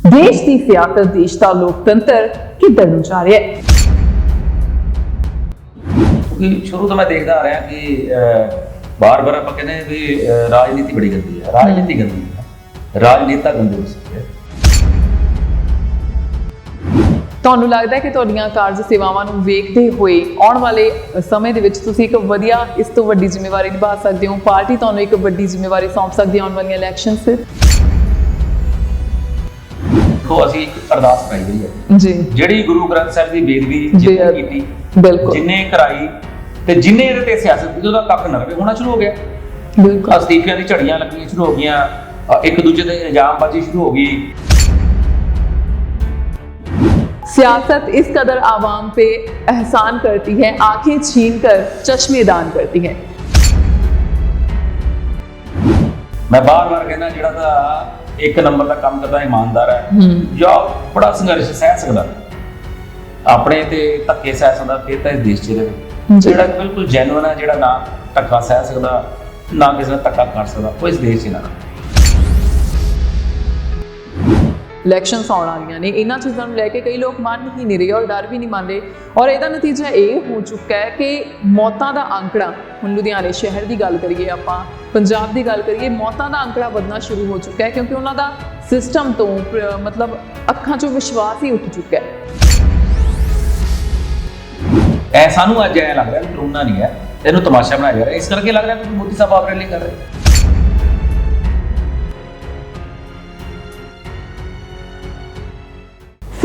ਦੇਸ਼ ਦੀ ਸਿਆਸਤ ਦੇਸ਼ ਦਾ ਲੋਕਤੰਤਰ ਕਿੱਧਰ ਨੂੰ ਜਾ ਰਿਹਾ ਹੈ ਕਿਉਂਕਿ ਸ਼ੁਰੂ ਤੋਂ ਮੈਂ ਦੇਖਦਾ ਆ ਰਿਹਾ ਕਿ ਬਾਰ-ਬਾਰ ਆਪਾਂ ਕਹਿੰਦੇ ਹਾਂ ਵੀ ਰਾਜਨੀਤੀ ਬੜੀ ਗੰਦੀ ਹੈ ਰਾਜਨੀਤੀ ਗੰਦੀ ਹੈ ਰਾਜਨੇਤਾ ਗੰਦੇ ਹੋ ਸਕਦੇ ਆ ਤੁਹਾਨੂੰ ਲੱਗਦਾ ਹੈ ਕਿ ਤੁਹਾਡੀਆਂ ਕਾਰਜ ਸੇਵਾਵਾਂ ਨੂੰ ਵੇਖਦੇ ਹੋਏ ਆਉਣ ਵਾਲੇ ਸਮੇਂ ਦੇ ਵਿੱਚ ਤੁਸੀਂ ਇੱਕ ਵਧੀਆ ਇਸ ਤੋਂ ਵੱਡੀ ਜ਼ਿੰਮੇਵਾਰੀ ਨਿਭਾ ਸਕਦੇ ਹੋ ਪਾਰਟੀ ਤੁਹਾਨੂੰ ਇੱਕ ਵੱਡੀ ਜ਼ਿੰਮੇਵਾਰੀ ਸੌਂਪ ਸਕਦੀ ਹੈ ਆਉਣ ਵਾਲੀਆਂ ਇਲੈਕਸ਼ਨਸ ਵਿੱਚ ਦੇਖੋ ਅਸੀਂ ਇੱਕ ਅਰਦਾਸ ਕਰਾਈ ਹੋਈ ਹੈ ਜੀ ਜਿਹੜੀ ਗੁਰੂ ਗ੍ਰੰਥ ਸਾਹਿਬ ਦੀ ਬੇਦਬੀ ਜਿੰਨੇ ਬੇਅਦ- ਕੀਤੀ ਬਿਲਕੁਲ ਜਿੰਨੇ ਕਰਾਈ ਤੇ ਜਿੰਨੇ ਇਹਦੇ ਤੇ ਸਿਆਸਤ ਦੀ ਉਹਦਾ ਕੱਖ ਨਾ ਰਵੇ ਹੋਣਾ ਸ਼ੁਰੂ ਹੋ ਗਿਆ ਬਿਲਕੁਲ ਅਸਤੀਫਿਆਂ ਦੀ ਝੜੀਆਂ ਲੱਗਣੀਆਂ ਸ਼ੁਰੂ ਹੋ ਗਈਆਂ ਅ, ਇੱਕ ਦੂਜੇ ਤੇ ਇਲਜ਼ਾਮਬਾਜ਼ੀ ਸ਼ੁਰੂ ਹੋ ਗਈ सियासत इस कदर आवाम पे एहसान करती है आंखें छीन कर चश्मे दान करती है ਮੈਂ ਬਾਰ-ਬਾਰ ਕਹਿੰਦਾ ਜਿਹੜਾ ਤਾਂ ਇੱਕ ਨੰਬਰ ਦਾ ਕੰਮ ਕਰਦਾ ਇਮਾਨਦਾਰ ਹੈ ਜਾਂ ਬੜਾ ਸੰਘਰਸ਼ ਸਹਿ ਸਕਦਾ ਆਪਣੇ ਤੇ ਧੱਕੇ ਸਹਿ ਸਕਦਾ ਫਿਰ ਤਾਂ ਇਸ ਦੇਸ਼ 'ਚ ਰਹੇ। ਜਿਹੜਾ ਬਿਲਕੁਲ ਜੈਨੂਨ ਹੈ ਜਿਹੜਾ ਨਾ ਧੱਕਾ ਸਹਿ ਸਕਦਾ ਨਾ ਕਿਸੇ ਨਾਲ ਧੱਕਾ ਕਰ ਸਕਦਾ ਉਹ ਇਸ ਦੇਸ਼ 'ਚ ਨਾ। ਇਲੈਕਸ਼ਨਸ ਆਉਣ ਵਾਲੀਆਂ ਨੇ। ਇਹਨਾਂ ਚੀਜ਼ਾਂ ਨੂੰ ਲੈ ਕੇ ਕਈ ਲੋਕ ਮੰਨ ਹੀ ਨਹੀਂ ਰਹੇ ਔਰ ਡਰ ਵੀ ਨਹੀਂ ਮੰਨ ਰਹੇ। ਔਰ ਇਹਦਾ ਨਤੀਜਾ ਇਹ ਹੋ ਚੁੱਕਾ ਹੈ ਕਿ ਮੌਤਾਂ ਦਾ ਅੰਕੜਾ, ਹੁਣ ਲੁਧਿਆਣੇ ਸ਼ਹਿਰ ਦੀ ਗੱਲ ਕਰੀਏ ਆਪਾਂ, ਪੰਜਾਬ ਦੀ ਗੱਲ ਕਰੀਏ, ਮੌਤਾਂ ਦਾ ਅੰਕੜਾ ਵਧਣਾ ਸ਼ੁਰੂ ਹੋ ਚੁੱਕਾ ਹੈ ਕਿਉਂਕਿ ਉਹਨਾਂ ਦਾ ਸਿਸਟਮ ਤੋਂ ਮਤਲਬ ਅੱਖਾਂ 'ਚੋਂ ਵਿਸ਼ਵਾਸ ਹੀ ਉੱਠ ਚੁੱਕਾ ਹੈ। ਐ ਸਾਨੂੰ ਅੱਜ ਐ ਲੱਗ ਰਿਹਾ ਕਰੋਨਾ ਨਹੀਂ ਹੈ। ਇਹਨੂੰ ਤਮਾਸ਼ਾ ਬਣਾਇਆ ਜਾ ਰਿਹਾ। ਇਸ ਕਰਕੇ ਲੱਗ ਰਿਹਾ ਕਿ ਮੋਦੀ ਸਾਹਿਬ ਆਪ ਰੈਲੀ ਕਰ ਰਹੇ।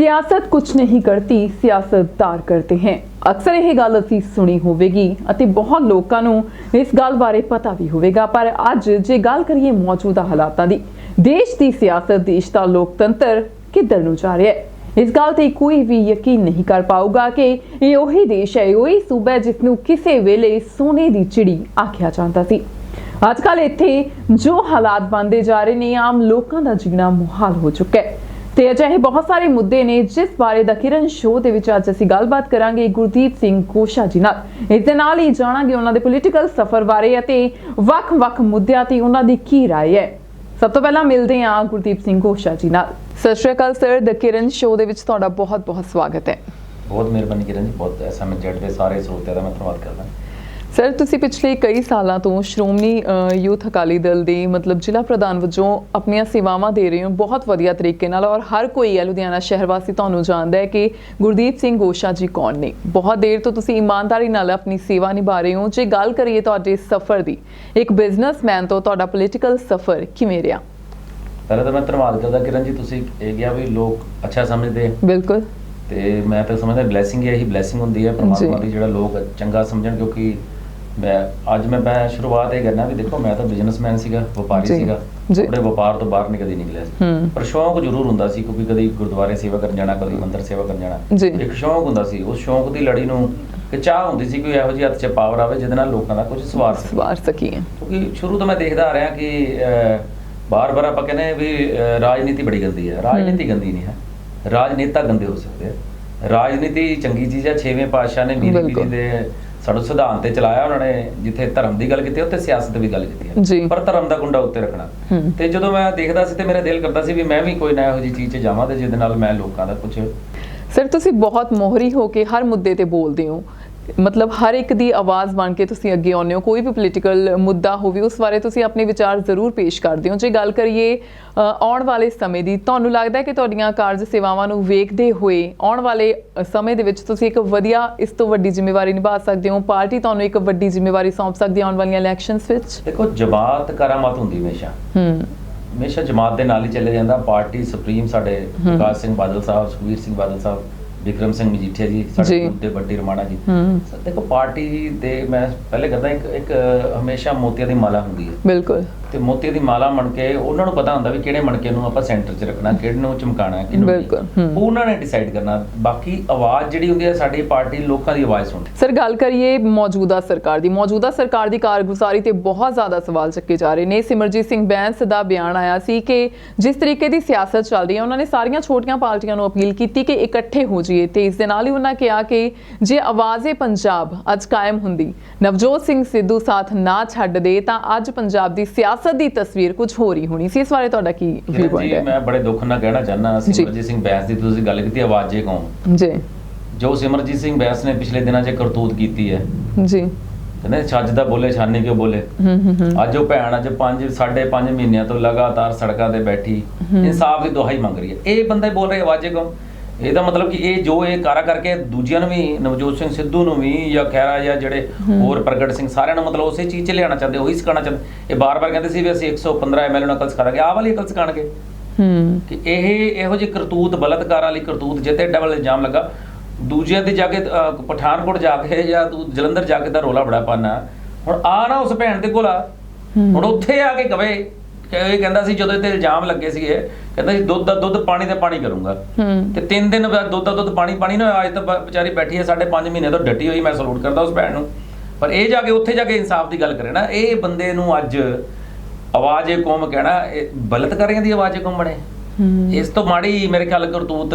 ਸਿਆਸਤ ਕੁਝ ਨਹੀਂ ਕਰਤੀ ਸਿਆਸਤਦਾਰ ਕਰਤੇ ਹੈ ਅਕਸਰ ਇਹ ਗੱਲ ਅਸੀਂ ਸੁਣੀ ਹੋਵੇਗੀ ਅਤੇ ਬਹੁਤ ਲੋਕਾਂ ਨੂੰ ਇਸ ਗੱਲ ਬਾਰੇ ਪਤਾ ਵੀ ਹੋਵੇਗਾ ਪਰ ਅੱਜ ਜੇ ਗੱਲ ਕਰੀਏ ਮੌਜੂਦਾ ਹਾਲਾਤਾਂ ਦੀ ਦੇਸ਼ ਦੀ ਸਿਆਸਤ ਦੇਸ਼ ਦਾ ਲੋਕਤੰਤਰ ਕਿੱਧਰ ਨੂੰ ਜਾ ਰਿਹਾ ਹੈ ਇਸ ਗੱਲ ਤੇ ਕੋਈ ਵੀ ਯਕੀਨ ਨਹੀਂ ਕਰ ਪਾਊਗਾ ਕਿ ਇਹ ਉਹੀ ਦੇਸ਼ ਹੈ ਉਹੀ ਸੂਬਾ ਹੈ ਜਿਸ ਨੂੰ ਕਿਸੇ ਵੇਲੇ ਸੋਨੇ ਦੀ ਚਿੜੀ ਆਖਿਆ ਜਾਂਦਾ ਸੀ ਅੱਜ ਕੱਲ ਇੱਥੇ ਜੋ ਹਾਲਾਤ ਬਣਦੇ ਜਾ ਰਹੇ ਨੇ ਆਮ ਲੋਕਾਂ ਦਾ ਜੀਣਾ ਮੁਹਾਲ ਹੋ ਚੁੱਕਾ ਹੈ ਤੇ ਅਜਿਹੇ ਬਹੁਤ ਸਾਰੇ ਮੁੱਦੇ ਨੇ ਜਿਸ ਬਾਰੇ ਦਾ ਕਿਰਨ ਸ਼ੋਅ ਦੇ ਵਿੱਚ ਅੱਜ ਅਸੀਂ ਗੱਲਬਾਤ ਕਰਾਂਗੇ ਗੁਰਦੀਪ ਸਿੰਘ ਕੋਸ਼ਾ ਜੀ ਨਾਲ ਇਸ ਦੇ ਨਾਲ ਹੀ ਜਾਣਾਂਗੇ ਉਹਨਾਂ ਦੇ ਪੋਲੀਟੀਕਲ ਸਫ਼ਰ ਬਾਰੇ ਅਤੇ ਵੱਖ-ਵੱਖ ਮੁੱਦਿਆਂ ਤੇ ਉਹਨਾਂ ਦੀ ਕੀ رائے ਹੈ ਸਭ ਤੋਂ ਪਹਿਲਾਂ ਮਿਲਦੇ ਹਾਂ ਗੁਰਦੀਪ ਸਿੰਘ ਕੋਸ਼ਾ ਜੀ ਨਾਲ ਸਤਿ ਸ਼੍ਰੀ ਅਕਾਲ ਸਰ ਦ ਕਿਰਨ ਸ਼ੋਅ ਦੇ ਵਿੱਚ ਤੁਹਾਡਾ ਬਹੁਤ-ਬਹੁਤ ਸਵਾਗਤ ਹੈ ਬਹੁਤ ਮਿਹਰਬਾਨੀ ਕਿਰਨ ਜੀ ਬਹੁਤ ਐਸਐਮਐਚ ਜੈਟ ਦੇ ਸਾਰੇ ਸਰੋਤਿਆਂ ਦਾ ਮੈਂ ਧੰਨਵਾਦ ਕਰਦਾ ਸਰ ਤੁਸੀਂ ਪਿਛਲੇ ਕਈ ਸਾਲਾਂ ਤੋਂ ਸ਼੍ਰੋਮਣੀ ਯੂਥ ਅਕਾਲੀ ਦਲ ਦੇ ਮਤਲਬ ਜ਼ਿਲ੍ਹਾ ਪ੍ਰਧਾਨ ਵਜੋਂ ਆਪਣੀਆਂ ਸੇਵਾਵਾਂ ਦੇ ਰਹੇ ਹੋ ਬਹੁਤ ਵਧੀਆ ਤਰੀਕੇ ਨਾਲ ਔਰ ਹਰ ਕੋਈ ਹੈ ਲੁਧਿਆਣਾ ਸ਼ਹਿਰ ਵਾਸੀ ਤੁਹਾਨੂੰ ਜਾਣਦਾ ਹੈ ਕਿ ਗੁਰਦੀਪ ਸਿੰਘ ਗੋਸ਼ਾ ਜੀ ਕੌਣ ਨੇ। ਬਹੁਤ ਦੇਰ ਤੋਂ ਤੁਸੀਂ ਇਮਾਨਦਾਰੀ ਨਾਲ ਆਪਣੀ ਸੇਵਾ ਨਿਭਾ ਰਹੇ ਹੋ। ਜੇ ਗੱਲ ਕਰੀਏ ਤੁਹਾਡੇ ਸਫ਼ਰ ਦੀ ਇੱਕ ਬਿਜ਼ਨਸਮੈਨ ਤੋਂ ਤੁਹਾਡਾ ਪੋਲੀਟੀਕਲ ਸਫ਼ਰ ਕਿਵੇਂ ਰਿਹਾ? ਪਹਿਲਾਂ ਤਾਂ ਮੈਂ ਧੰਨਵਾਦ ਕਰਦਾ ਕਿਰਨ ਜੀ ਤੁਸੀਂ ਇਹ ਗਿਆ ਵੀ ਲੋਕ ਅੱਛਾ ਸਮਝਦੇ ਬਿਲਕੁਲ। ਤੇ ਮੈਂ ਤਾਂ ਸਮਝਦਾ ਬਲੇਸਿੰਗ ਹੀ ਇਹੀ ਬਲੇਸਿੰਗ ਹੁੰਦੀ ਹੈ ਪਰਮਾਤਮਾ ਦੀ ਜਿਹੜਾ ਲੋਕ ਚੰਗਾ ਸਮਝਣ ਕਿਉਂਕਿ ਮੈਂ ਅੱਜ ਮੈਂ ਮੈਂ ਸ਼ੁਰੂਆਤ ਇਹ ਕਰਨਾ ਵੀ ਦੇਖੋ ਮੈਂ ਤਾਂ ਬਿਜ਼ਨਸਮੈਨ ਸੀਗਾ ਵਪਾਰੀ ਜੀ, ਸੀਗਾ। ਜੀ। ਵਪਾਰ ਤੋਂ ਬਾਹਰ ਨਹੀਂ ਕਦੀ ਨਿਕਲਿਆ ਸੀ। ਹੂੰ। ਪਰ ਸ਼ੌਂਕ ਜ਼ਰੂਰ ਹੁੰਦਾ ਸੀ ਕਿਉਂਕਿ ਕਦੀ ਗੁਰਦੁਆਰੇ ਸੇਵਾ ਕਰਨ ਜਾਣਾ ਕਦੀ ਮੰਦਿਰ ਸੇਵਾ ਕਰਨ ਜਾਣਾ। ਇੱਕ ਸ਼ੌਂਕ ਹੁੰਦਾ ਸੀ ਉਸ ਸ਼ੌਂਕ ਦੀ ਲੜੀ ਨੂੰ ਕਿ ਚਾਹ ਹੁੰਦੀ ਸੀ ਕੋਈ ਇਹੋ ਜਿਹੀ ਹੱਥ 'ਚ ਪਾਵਰ ਆਵੇ ਜਿਹਦੇ ਨਾਲ ਲੋਕਾਂ ਦਾ ਕੁਝ ਸਵਾਰ ਸਕੇ। ਸਵਾਰ ਸਕੀਏ ਕਿਉਂਕਿ ਸ਼ੁਰੂ ਤੋਂ ਮੈਂ ਦੇਖਦਾ ਆ ਰਿਹਾ ਕਿ ਬਾਰ-ਬਾਰ ਆਪਾਂ ਕਹਿੰਦੇ ਹਾਂ ਵੀ ਅਹ, ਰਾਜਨੀਤੀ ਬੜੀ ਗੰਦੀ ਹੈ। ਰਾਜਨੀਤੀ ਗੰਦੀ ਨਹੀਂ ਹੈ। ਰਾਜਨੇਤਾ ਗੰਦੇ ਹੋ ਸਕਦੇ ਆ ਰਾਜਨੀਤੀ ਚੰਗੀ ਚੀਜ਼ ਹੈ ਛੇਵੇਂ ਪਾਤਸ਼ਾਹ ਨੇ ਮੀਰੀ ਬਿਲਕੁਲ। ਪੀਰੀ ਦੇ ਸਾਡੇ ਸਿਧਾਂਤ ਤੇ ਚਲਾਇਆ ਉਹਨਾਂ ਨੇ ਜਿੱਥੇ ਧਰਮ ਦੀ ਗੱਲ ਕੀਤੀ ਉੱਥੇ ਸਿਆਸਤ ਦੀ ਵੀ ਗੱਲ ਕੀਤੀ ਜੀ। ਹੈ ਪਰ ਧਰਮ ਦਾ ਗੁੰਡਾ ਉੱਤੇ ਰੱਖਣਾ। ਤੇ ਜਦੋਂ ਮੈਂ ਦੇਖਦਾ ਸੀ ਤੇ ਮੇਰਾ ਦਿਲ ਕਰਦਾ ਸੀ ਵੀ ਮੈਂ ਵੀ ਕੋਈ ਨਾ ਇਹੋ ਜਿਹੀ ਚੀਜ਼ 'ਚ ਜਾਵਾਂ ਤੇ ਜਿਹਦੇ ਨਾਲ ਮੈਂ ਲੋਕਾਂ ਦਾ ਕੁਝ ਸਰ ਤੁਸੀਂ ਬਹੁਤ ਮੋਹਰੀ ਹੋ ਕੇ ਹਰ ਮੁੱਦੇ ਤੇ ਬੋਲਦੇ ਹੋ ਮਤਲਬ ਹਰ ਇੱਕ ਦੀ ਆਵਾਜ਼ ਬਣ ਕੇ ਤੁਸੀਂ ਅੱਗੇ ਆਉਂਦੇ ਹੋ ਕੋਈ ਵੀ ਪੋਲੀਟੀਕਲ ਮੁੱਦਾ ਹੋਵੇ ਉਸ ਬਾਰੇ ਤੁਸੀਂ ਆਪਣੇ ਵਿਚਾਰ ਜ਼ਰੂਰ ਪੇਸ਼ ਕਰਦੇ ਹੋ। ਜੇ ਗੱਲ ਕਰੀਏ ਆਉਣ ਵਾਲੇ ਸਮੇਂ ਦੀ ਤੁਹਾਨੂੰ ਲੱਗਦਾ ਹੈ ਕਿ ਤੁਹਾਡੀਆਂ ਕਾਰਜ ਸੇਵਾਵਾਂ ਨੂੰ ਵੇਖਦੇ ਹੋਏ ਆਉਣ ਵਾਲੇ ਸਮੇਂ ਦੇ ਵਿੱਚ ਤੁਸੀਂ ਇੱਕ ਵਧੀਆ ਇਸ ਤੋਂ ਵੱਡੀ ਜ਼ਿੰਮੇਵਾਰੀ ਨਿਭਾ ਸਕਦੇ ਹੋ? ਪਾਰਟੀ ਤੁਹਾਨੂੰ ਇੱਕ ਵੱਡੀ ਜ਼ਿੰਮੇਵਾਰੀ ਸੌਂਪ ਸਕਦੀ ਹੈ ਆਉਣ ਵਾਲੀਆਂ ਇਲੈਕਸ਼ਨਸ ਵਿੱਚ? ਦੇਖੋ ਜਮਾਤ ਕਰਾਮਾਤ ਹੁੰਦੀ ਹਮੇਸ਼ਾ। ਹੂੰ। ਹਮੇਸ਼ਾ ਜਮਾਤ ਦੇ ਨਾਲ ਹੀ ਚੱਲੇ ਜਾਂਦਾ। ਪਾਰਟੀ ਸੁਪਰੀਮ ਸਾਡੇ ਵਿਕਾਸ ਸਿੰਘ ਬਾਦਲ ਸਾਹਿਬ ਸੁਖਵੀਰ ਸਿੰਘ ਬਾਦਲ ਸਾਹਿਬ ਵਿਕਰਮ ਸਿੰਘ ਮਜੀਠੀਆ ਜੀ ਜੀ। ਸਾਡੇ ਮੁੱਦੇ ਵੱਡੀ ਰਮਾਣਾ ਜੀ। ਹੂੰ। ਸਰ, ਦੇਖੋ ਪਾਰਟੀ ਦੇ ਮੈਂ ਪਹਿਲੇ ਕਹਿੰਦਾ ਇੱਕ ਇੱਕ ਹਮੇਸ਼ਾ ਮੋਤੀਆਂ ਦੀ ਮਾਲਾ ਹੁੰਦੀ ਹੈ। ਬਿਲਕੁਲ। ਤੇ ਮੋਤੀ ਦੀ ਮਾਲਾ ਬਣ ਕੇ ਉਹਨਾਂ ਨੂੰ ਪਤਾ ਹੁੰਦਾ ਵੀ ਕਿਹੜੇ ਮਣਕੇ ਨੂੰ ਆਪਾਂ ਸੈਂਟਰ 'ਚ ਰੱਖਣਾ ਕਿਹੜੇ ਨੂੰ ਚਮਕਾਣਾ ਕਿਹਨੂੰ। ਬਿਲਕੁਲ, ਉਹਨਾਂ ਨੇ ਡਿਸਾਈਡ ਕਰਨਾ। ਬਾਕੀ ਆਵਾਜ਼ ਜਿਹੜੀ ਹੁੰਦੀ ਹੈ ਸਾਡੀ ਪਾਰਟੀ ਲੋਕਾਂ ਦੀ ਆਵਾਜ਼ ਸੁਣਦੀ ਸਰ ਗੱਲ ਕਰੀਏ ਮੌਜੂਦਾ ਸਰਕਾਰ ਦੀ। ਮੌਜੂਦਾ ਸਰਕਾਰ ਦੀ ਕਾਰਗੁਜ਼ਾਰੀ ਤੇ ਬਹੁਤ ਜ਼ਿਆਦਾ ਸਵਾਲ ਚੱਕੇ ਜਾ ਰਹੇ ਨੇ। ਸਿਮਰਜੀਤ ਸਿੰਘ ਬੈਂਸ ਦਾ ਬਿਆਨ ਆਇਆ ਸੀ ਕਿ ਜਿਸ ਤਰੀਕੇ ਦੀ ਸਿਆਸਤ ਚੱਲ ਰਹੀ ਹੈ ਉਹਨਾਂ ਨੇ ਸਾਰੀਆਂ ਛੋਟੀਆਂ ਪਾਰਟੀਆਂ ਨੂੰ ਅਪੀਲ ਕੀਤੀ ਕਿ ਇਕੱਠੇ ਹੋ ਜਾਈਏ। ਤੇ ਇਸ ਦੇ ਨਾਲ ਹੀ ਉਹਨਾਂ ਕਿਹਾ ਕਿ ਜੇ ਆਵਾਜ਼ੇ ਪੰਜਾਬ ਅੱਜ ਕਾਇਮ ਹੁੰਦੀ ਨਵਜੋਤ ਸਿੰਘ ਸਿੱਧੂ ਸਾਥ ਨਾ ਛੱਡਦੇ ਤਾਂ ਅੱਜ ਪੰਜਾਬ ਦੀ ਸਿਆਸਤ ਸਿਆਸਤ ਦੀ ਤਸਵੀਰ ਕੁਝ ਹੋਰ ਹੀ ਹੋਣੀ ਸੀ ਇਸ ਬਾਰੇ ਤੁਹਾਡਾ ਕੀ ਵਿਊ ਪੁਆਇੰਟ ਜੀ ਹੈ? ਮੈਂ ਬੜੇ ਦੁੱਖ ਨਾਲ ਕਹਿਣਾ ਚਾਹੁੰਦਾ ਸਿਮਰਜੀਤ ਸਿੰਘ ਬੈਂਸ ਦੀ ਤੁਸੀਂ ਗੱਲ ਕੀਤੀ ਆਵਾਜ਼ੇ ਕੌਮ ਜੀ। ਜੋ ਸਿਮਰਜੀਤ ਸਿੰਘ ਬੈਂਸ ਨੇ ਪਿਛਲੇ ਦਿਨਾਂ 'ਚ ਕਰਤੂਤ ਕੀਤੀ ਹੈ। ਜੀ। ਕਹਿੰਦੇ ਛੱਜ ਦਾ ਬੋਲੇ ਛਾਨੇ ਕਿਉਂ ਬੋਲੇ? ਹੂੰ ਹੂੰ ਹੂੰ। ਅੱਜ ਉਹ ਭੈਣ ਅੱਜ 5 5.5 ਮਹੀਨਿਆਂ ਤੋਂ ਲਗਾਤਾਰ ਸੜਕਾਂ ਤੇ ਬੈਠੀ। ਇਨਸਾਫ ਦੀ ਦੁਹਾਈ ਮੰਗ ਰਹੀ ਹੈ। ਇਹ ਬੰਦਾ ਹੀ ਬੋਲ ਰਿਹਾ ਆਵਾਜ਼ੇ ਕੌਮ ਇਹਦਾ ਮਤਲਬ ਕਿ ਇਹ ਜੋ ਇਹ ਕਾਰਾ ਕਰਕੇ ਦੂਜਿਆਂ ਨੂੰ ਵੀ ਨਵਜੋਤ ਸਿੰਘ ਸਿੱਧੂ ਨੂੰ ਵੀ ਜਾਂ ਖੈਰਾ ਜਾਂ ਜਿਹੜੇ ਹੋਰ ਪ੍ਰਗਟ ਸਿੰਘ ਸਾਰਿਆਂ ਨੂੰ ਮਤਲਬ ਉਸੇ ਚੀਜ਼ 'ਚ ਲਿਆਉਣਾ ਚਾਹੁੰਦੇ ਉਹੀ ਸਿਖਾਉਣਾ ਚਾਹੁੰਦੇ। ਇਹ ਬਾਰ-ਬਾਰ ਕਹਿੰਦੇ ਸੀ ਵੀ ਅਸੀਂ 115 ਐਮਐਲਏ ਨੂੰ ਅਕਲ ਸਿਖਾਵਾਂਗੇ ਆਹ ਵਾਲੀ ਅਕਲ ਸਿਖਾਣਗੇ ਹੂੰ। ਕਿ ਇਹ ਇਹੋ ਜਿਹੀ ਕਰਤੂਤ ਬਲਤਕਾਰ ਵਾਲੀ ਕਰਤੂਤ ਜਿੱਤੇ ਡਬਲ ਇਲਜ਼ਾਮ ਲੱਗਾ। ਦੂਜਿਆਂ ਦੇ ਜਾ ਕੇ ਪਠਾਨਕੋਟ ਜਾ ਕੇ ਜਾਂ ਤੂੰ ਜਲੰਧਰ ਜਾ ਕੇ ਦਾ ਰੋਲਾ ਬੜਾ ਪਾਣਾ ਹੁਣ ਆ ਨਾ ਉਸ ਭੈਣ ਦੇ ਕੋਲ ਆ। ਹੁਣ ਉੱਥੇ ਆ ਕੇ ਕਵੇ ਕਿ ਇਹ ਕਹਿੰਦਾ ਸੀ ਜਦੋਂ ਤੇ ਇਲਜ਼ਾਮ ਲੱਗੇ ਸੀਗੇ ਕਹਿੰਦਾ ਸੀ ਦੁੱਧ ਦਾ ਦੁੱਧ ਪਾਣੀ ਦਾ ਪਾਣੀ ਕਰੂੰਗਾ। ਤੇ ਤਿੰਨ ਦਿਨ ਬਾਅਦ ਦੁੱਧ ਦਾ ਦੁੱਧ ਪਾਣੀ ਪਾਣੀ ਨਾ ਅੱਜ ਤਾਂ ਵਿਚਾਰੀ ਬੈਠੀ ਹੈ ਸਾਢੇ ਪੰਜ ਮਹੀਨੇ ਤੋਂ ਡਟੀ ਹੋਈ ਮੈਂ ਸਲੂਟ ਕਰਦਾ ਉਸ ਭੈਣ ਨੂੰ। ਪਰ ਇਹ ਜਾ ਕੇ ਉੱਥੇ ਜਾ ਕੇ ਇਨਸਾਫ ਦੀ ਗੱਲ ਕਰੇ ਨਾ ਇਹ ਬੰਦੇ ਨੂੰ ਅੱਜ ਆਵਾਜ਼ ਕੌਮ ਕਹਿਣਾ ਇਹ ਬਲਤਕਾਰੀਆਂ ਦੀ ਆਵਾਜ਼ ਕੌਮ ਬਣੇ। ਇਸ ਤੋਂ ਮਾੜੀ ਮੇਰੇ ਖਿਆਲ ਕਰਤੂਤ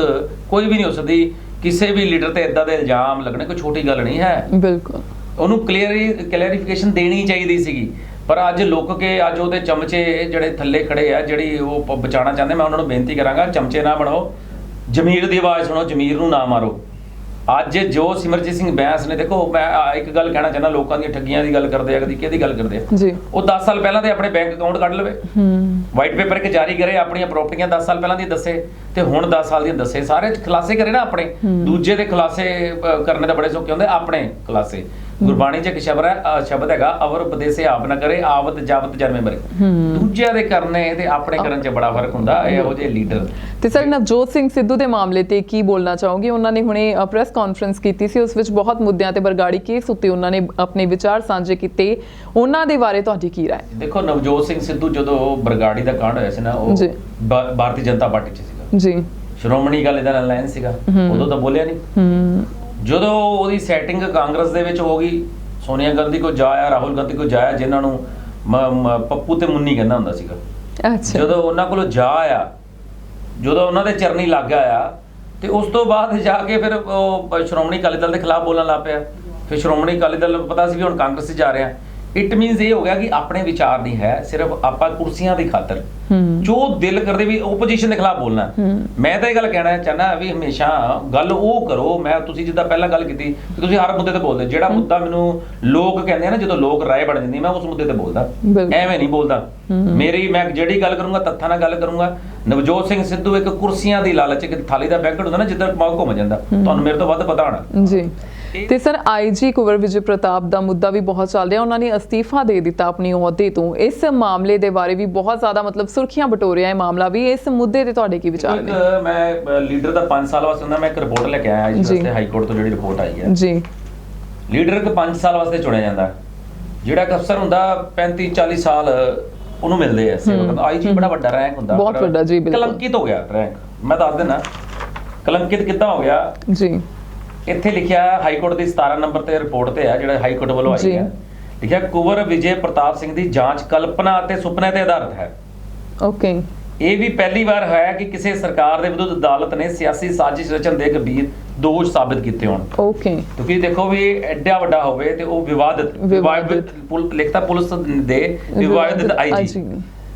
ਕੋਈ ਵੀ ਨਹੀਂ ਹੋ ਸਕਦੀ ਕਿਸੇ ਵੀ ਲੀਡਰ ਤੇ ਇਦਾਂ ਦੇ ਇਲਜ਼ਾਮ ਲੱਗਣੇ ਕੋਈ ਛੋਟੀ ਗੱਲ ਨਹੀਂ ਹੈ। ਬਿਲਕੁਲ। ਉਹਨੂੰ ਕਲੀਅਰ ਕਲੈਰੀਫਿਕੇਸ਼ਨ ਦੇਣੀ ਚਾਹੀਦੀ ਸੀਗੀ। ਪਰ ਅੱਜ ਲੁੱਕ ਕੇ ਅੱਜ ਉਹਦੇ ਚਮਚੇ ਜਿਹੜੇ ਥੱਲੇ ਖੜੇ ਆ ਜਿਹੜੀ ਉਹ ਬਚਾਉਣਾ ਚਾਹੁੰਦੇ ਮੈਂ ਉਹਨਾਂ ਨੂੰ ਬੇਨਤੀ ਕਰਾਂਗਾ ਚਮਚੇ ਨਾ ਬਣੋ ਜਮੀਰ ਦੀ ਆਵਾਜ਼ ਸੁਣੋ ਜਮੀਰ ਨੂੰ ਨਾ ਮਾਰੋ। ਅੱਜ ਜੋ ਸਿਮਰਜੀਤ ਸਿੰਘ ਬੈਂਸ ਨੇ ਦੇਖੋ ਮੈਂ ਇੱਕ ਗੱਲ ਕਹਿਣਾ ਚਾਹੁੰਦਾ ਲੋਕਾਂ ਦੀਆਂ ਠੱਗੀਆਂ ਦੀ ਗੱਲ ਕਰਦੇ ਆ ਕਦੀ ਕਿਹਦੀ ਗੱਲ ਕਰਦੇ ਆ? ਜੀ। ਉਹ 10 ਸਾਲ ਪਹਿਲਾਂ ਤੇ ਆਪਣੇ ਬੈਂਕ ਅਕਾਊਂਟ ਕੱਢ ਲਵੇ। ਹੂੰ। ਵਾਈਟ ਪੇਪਰ ਇੱਕ ਜਾਰੀ ਕਰੇ ਆਪਣੀਆਂ ਪ੍ਰਾਪਰਟੀਆਂ 10 ਸਾਲ ਪਹਿਲਾਂ ਦੀ ਦੱਸੇ ਤੇ ਹੁਣ 10 ਸਾਲ ਦੀਆਂ ਦੱਸੇ। ਸਾਰੇ ਖੁਲਾਸੇ ਕਰੇ ਨਾ ਆਪਣੇ। ਦੂਜੇ ਦੇ ਖੁਲਾਸੇ ਕਰਨੇ ਤਾਂ ਬੜੇ ਸੌਖੇ ਹੁੰਦੇ ਆਪਣੇ ਖੁਲਾਸੇ। ਗੁਰਬਾਣੀ 'ਚ ਇੱਕ ਸ਼ਬਦ ਹੈ ਸ਼ਬਦ ਹੈਗਾ ਅਵਰ ਉਪਦੇਸੇ ਆਪ ਨਾ ਕਰੇ ਆਵਤ ਜਾਵਤ ਜਨਮੇ ਮਰੇ। ਦੂਜਿਆਂ ਦੇ ਕਰਨੇ ਤੇ ਆਪਣੇ ਕਰਨ 'ਚ ਬੜਾ ਫ਼ਰਕ ਹੁੰਦਾ ਇਹੋ ਜਿਹੇ ਲੀਡਰ। ਤੇ ਸਰ ਨਵਜੋਤ ਸਿੰਘ ਸਿੱਧੂ ਦੇ ਮਾਮਲੇ ਤੇ ਕੀ ਬੋਲਣਾ ਚਾਹੋਗੇ? ਉਹਨਾਂ ਨੇ ਹੁਣੇ ਪ੍ਰੈਸ ਕਾਨਫਰੰਸ ਕੀਤੀ ਸੀ ਉਸ ਵਿੱਚ ਬਹੁਤ ਮੁੱਦਿਆਂ ਤੇ ਬਰਗਾੜੀ ਕੇਸ ਉੱਤੇ ਉਹਨਾਂ ਨੇ ਆਪਣੇ ਵਿਚਾਰ ਸਾਂਝੇ ਕੀਤੇ। ਉਹਨਾਂ ਦੇ ਬਾਰੇ ਤੁਹਾਡੀ ਕੀ ਰਾਏ? ਦੇਖੋ ਨਵਜੋਤ ਸਿੰਘ ਸਿੱਧੂ ਜਦੋਂ ਬਰਗਾੜੀ ਦਾ ਕਾਂਡ ਹੋਇਆ ਸੀ ਨਾ ਉਹ ਜੀ। ਭਾਰਤੀ ਜਨਤਾ ਪਾਰਟੀ 'ਚ ਸੀਗਾ। ਜੀ। ਸ਼੍ਰੋਮਣੀ ਅਕਾਲੀ ਦਲ ਅਲਾਈਨ ਸੀਗਾ। ਉਦੋਂ ਤਾਂ ਬੋਲਿਆ ਨਹੀਂ ਜਦੋਂ ਉਹਦੀ ਸੈਟਿੰਗ ਕਾਂਗਰਸ ਦੇ ਵਿੱਚ ਹੋ ਗਈ ਸੋਨੀਆ ਗਾਂਧੀ ਕੋ ਜਾਇਆ ਰਾਹੁਲ ਗਾਂਧੀ ਕੋ ਜਾਇਆ ਜਿਨ੍ਹਾਂ ਨੂੰ ਪੱਪੂ ਤੇ ਮੁੰਨੀ ਕਹਿੰਦਾ ਹੁੰਦਾ ਸੀਗਾ। ਅੱਛਾ। ਜਦੋਂ ਉਹਨਾਂ ਕੋਲ ਜਾ ਆ ਜਦੋਂ ਉਹਨਾਂ ਦੇ ਚਰਨੀ ਲੱਗ ਆਇਆ ਤੇ ਉਸ ਤੋਂ ਬਾਅਦ ਜਾ ਕੇ ਫਿਰ ਉਹ ਸ਼੍ਰੋਮਣੀ ਅਕਾਲੀ ਦਲ ਦੇ ਖਿਲਾਫ ਬੋਲਣ ਲੱਗ ਪਿਆ। ਫਿਰ ਸ਼੍ਰੋਮਣੀ ਅਕਾਲੀ ਦਲ ਨੂੰ ਪਤਾ ਸੀ ਵੀ ਹੁਣ ਕਾਂਗਰਸ 'ਚ ਜਾ ਰਿਹਾ। ਇਟ ਮੀਨਸ ਇਹ ਹੋ ਗਿਆ ਕਿ ਆਪਣੇ ਵਿਚਾਰ ਨਹੀਂ ਹੈ ਸਿਰਫ ਆਪਾਂ ਕੁਰਸੀਆਂ ਦੀ ਖਾਤਰ। ਜੋ ਦਿਲ ਕਰਦੇ ਵੀ ਓਪੋਜੀਸ਼ਨ ਦੇ ਖਿਲਾਫ ਬੋਲਣਾ। ਮੈਂ ਤਾਂ ਇਹ ਗੱਲ ਕਹਿਣਾ ਚਾਹਨਾ ਵੀ ਹਮੇਸ਼ਾ ਗੱਲ ਉਹ ਕਰੋ ਮੈਂ ਤੁਸੀਂ ਜਿੱਦਾਂ ਪਹਿਲਾਂ ਗੱਲ ਕੀਤੀ ਤੁਸੀਂ ਹਰ ਮੁੱਦੇ ਤੇ ਬੋਲਦੇ। ਜਿਹੜਾ ਮੁੱਦਾ ਮੈਨੂੰ ਲੋਕ ਕਹਿੰਦੇ ਆ ਨਾ ਜਦੋਂ ਲੋਕ ਰਾਏ ਬਣ ਜਾਂਦੀ ਮੈਂ ਉਸ ਮੁੱਦੇ ਤੇ ਬੋਲਦਾ। ਐਵੇਂ ਨਹੀਂ ਬੋਲਦਾ। ਮੇਰੀ ਮੈਂ ਜਿਹੜੀ ਗੱਲ ਕਰੂੰਗਾ ਤੱਥਾਂ ਨਾਲ ਗੱਲ ਕਰੂੰਗਾ। ਨਵਜੋਤ ਸਿੰਘ ਸਿੱਧੂ ਇੱਕ ਕੁਰਸੀਆਂ ਦੀ ਲਾਲਚ ਇੱਕ ਥਾਲੀ ਦਾ ਬੈਂਕਟ ਹੁੰਦਾ ਨਾ ਜਿੱਦਾਂ ਦਿਮਾਗ ਘੁੰਮ ਜਾਂਦਾ। ਤੁਹਾਨੂੰ ਮੇਰੇ ਤੋਂ ਵੱਧ ਪਤਾ ਹੋਣਾ। ਜੀ। ਤੇ ਸਰ ਆਈਜੀ ਕੁਵਰ ਵਿਜੇ ਪ੍ਰਤਾਪ ਦਾ ਮੁੱਦਾ ਵੀ ਬਹੁਤ ਚੱਲ ਰਿਹਾ। ਉਹਨਾਂ ਨੇ ਅਸਤੀਫਾ ਦੇ ਦਿੱਤਾ ਆਪਣੀ ਅਹੁਦੇ ਤੋਂ। ਇਸ ਮਾਮਲੇ ਦੇ ਬਾਰੇ ਵੀ ਬਹੁਤ ਜ਼ਿਆਦਾ ਮਤਲਬ ਸੁਰਖੀਆਂ ਬਟੋਰਿਆ ਇਹ ਮਾਮਲਾ ਵੀ। ਇਸ ਮੁੱਦੇ ਤੇ ਤੁਹਾਡੇ ਕੀ ਵਿਚਾਰ ਨੇ? ਮੈਂ ਲੀਡਰ ਦਾ 5 ਸਾਲ ਵਾਸਤੇ ਹੁੰਦਾ। ਮੈਂ ਇੱਕ ਰਿਪੋਰਟ ਲੈ ਕੇ ਆਇਆ ਇਸ। ਵਾਸਤੇ ਹਾਈ ਕੋਰਟ ਤੋਂ ਜਿਹੜੀ ਰਿਪੋਰਟ ਆਈ ਹੈ। ਜੀ। ਲੀਡਰ ਇੱਕ 5 ਸਾਲ ਵਾਸਤੇ ਚੁਣਿਆ ਜਾਂਦਾ। ਹੈ। ਜਿਹੜਾ ਇੱਕ ਅਫਸਰ ਹੁੰਦਾ 35 40 ਸਾਲ ਉਹਨੂੰ ਮਿਲਦੇ ਆ ਸੇਵਕ ਆਈਜੀ ਬੜਾ ਵੱਡਾ ਰੈਂਕ ਹੁੰਦਾ ਬਹੁਤ ਵੱਡਾ, ਜੀ, ਬਿਲਕੁਲ। ਕਲੰਕਿਤ ਹੋ ਗਿਆ ਰੈਂਕ ਮੈਂ ਦੱਸ ਦਿੰਦਾ ਕਲੰਕਿਤ ਕਿੱਦਾਂ ਹੋ ਗਿਆ? ਜੀ। ਇੱਥੇ ਲਿਖਿਆ ਹਾਈ ਕੋਰਟ ਦੀ 17 ਨੰਬਰ ਤੇ ਰਿਪੋਰਟ ਤੇ ਹੈ ਜਿਹੜਾ ਹਾਈ ਕੋਰਟ ਵੱਲੋਂ ਆਈ। ਹੈ ਲਿਖਿਆ ਕੁਵਰ ਵਿਜੇ ਪ੍ਰਤਾਪ ਸਿੰਘ ਦੀ ਜਾਂਚ ਕਲਪਨਾ ਅਤੇ ਸੁਪਨੇ ਤੇ ਆਧਾਰਿਤ ਹੈ। ਓਕੇ। ਇਹ ਵੀ ਪਹਿਲੀ ਵਾਰ ਹੋਇਆ ਕਿ ਕਿਸੇ ਸਰਕਾਰ ਦੇ ਵਿਰੁੱਧ ਅਦਾਲਤ ਨੇ ਸਿਆਸੀ ਸਾਜ਼ਿਸ਼ ਰਚਣ ਦੇ ਗੰਭੀਰ ਦੋਸ਼ ਸਾਬਿਤ ਕੀਤੇ ਹੋਣ। ਓਕੇ। ਕਿਉਂਕਿ ਦੇਖੋ ਵੀ ਐਡਾ ਵੱਡਾ ਹੋਵੇ ਤੇ ਉਹ ਵਿਵਾਦਿਤ ਵਿਵਾਦਿਤ। ਲਿਖਤਾ ਪੁਲਿਸ ਦੇ ਵਿਵਾਦਿਤ ਆਈਜੀ।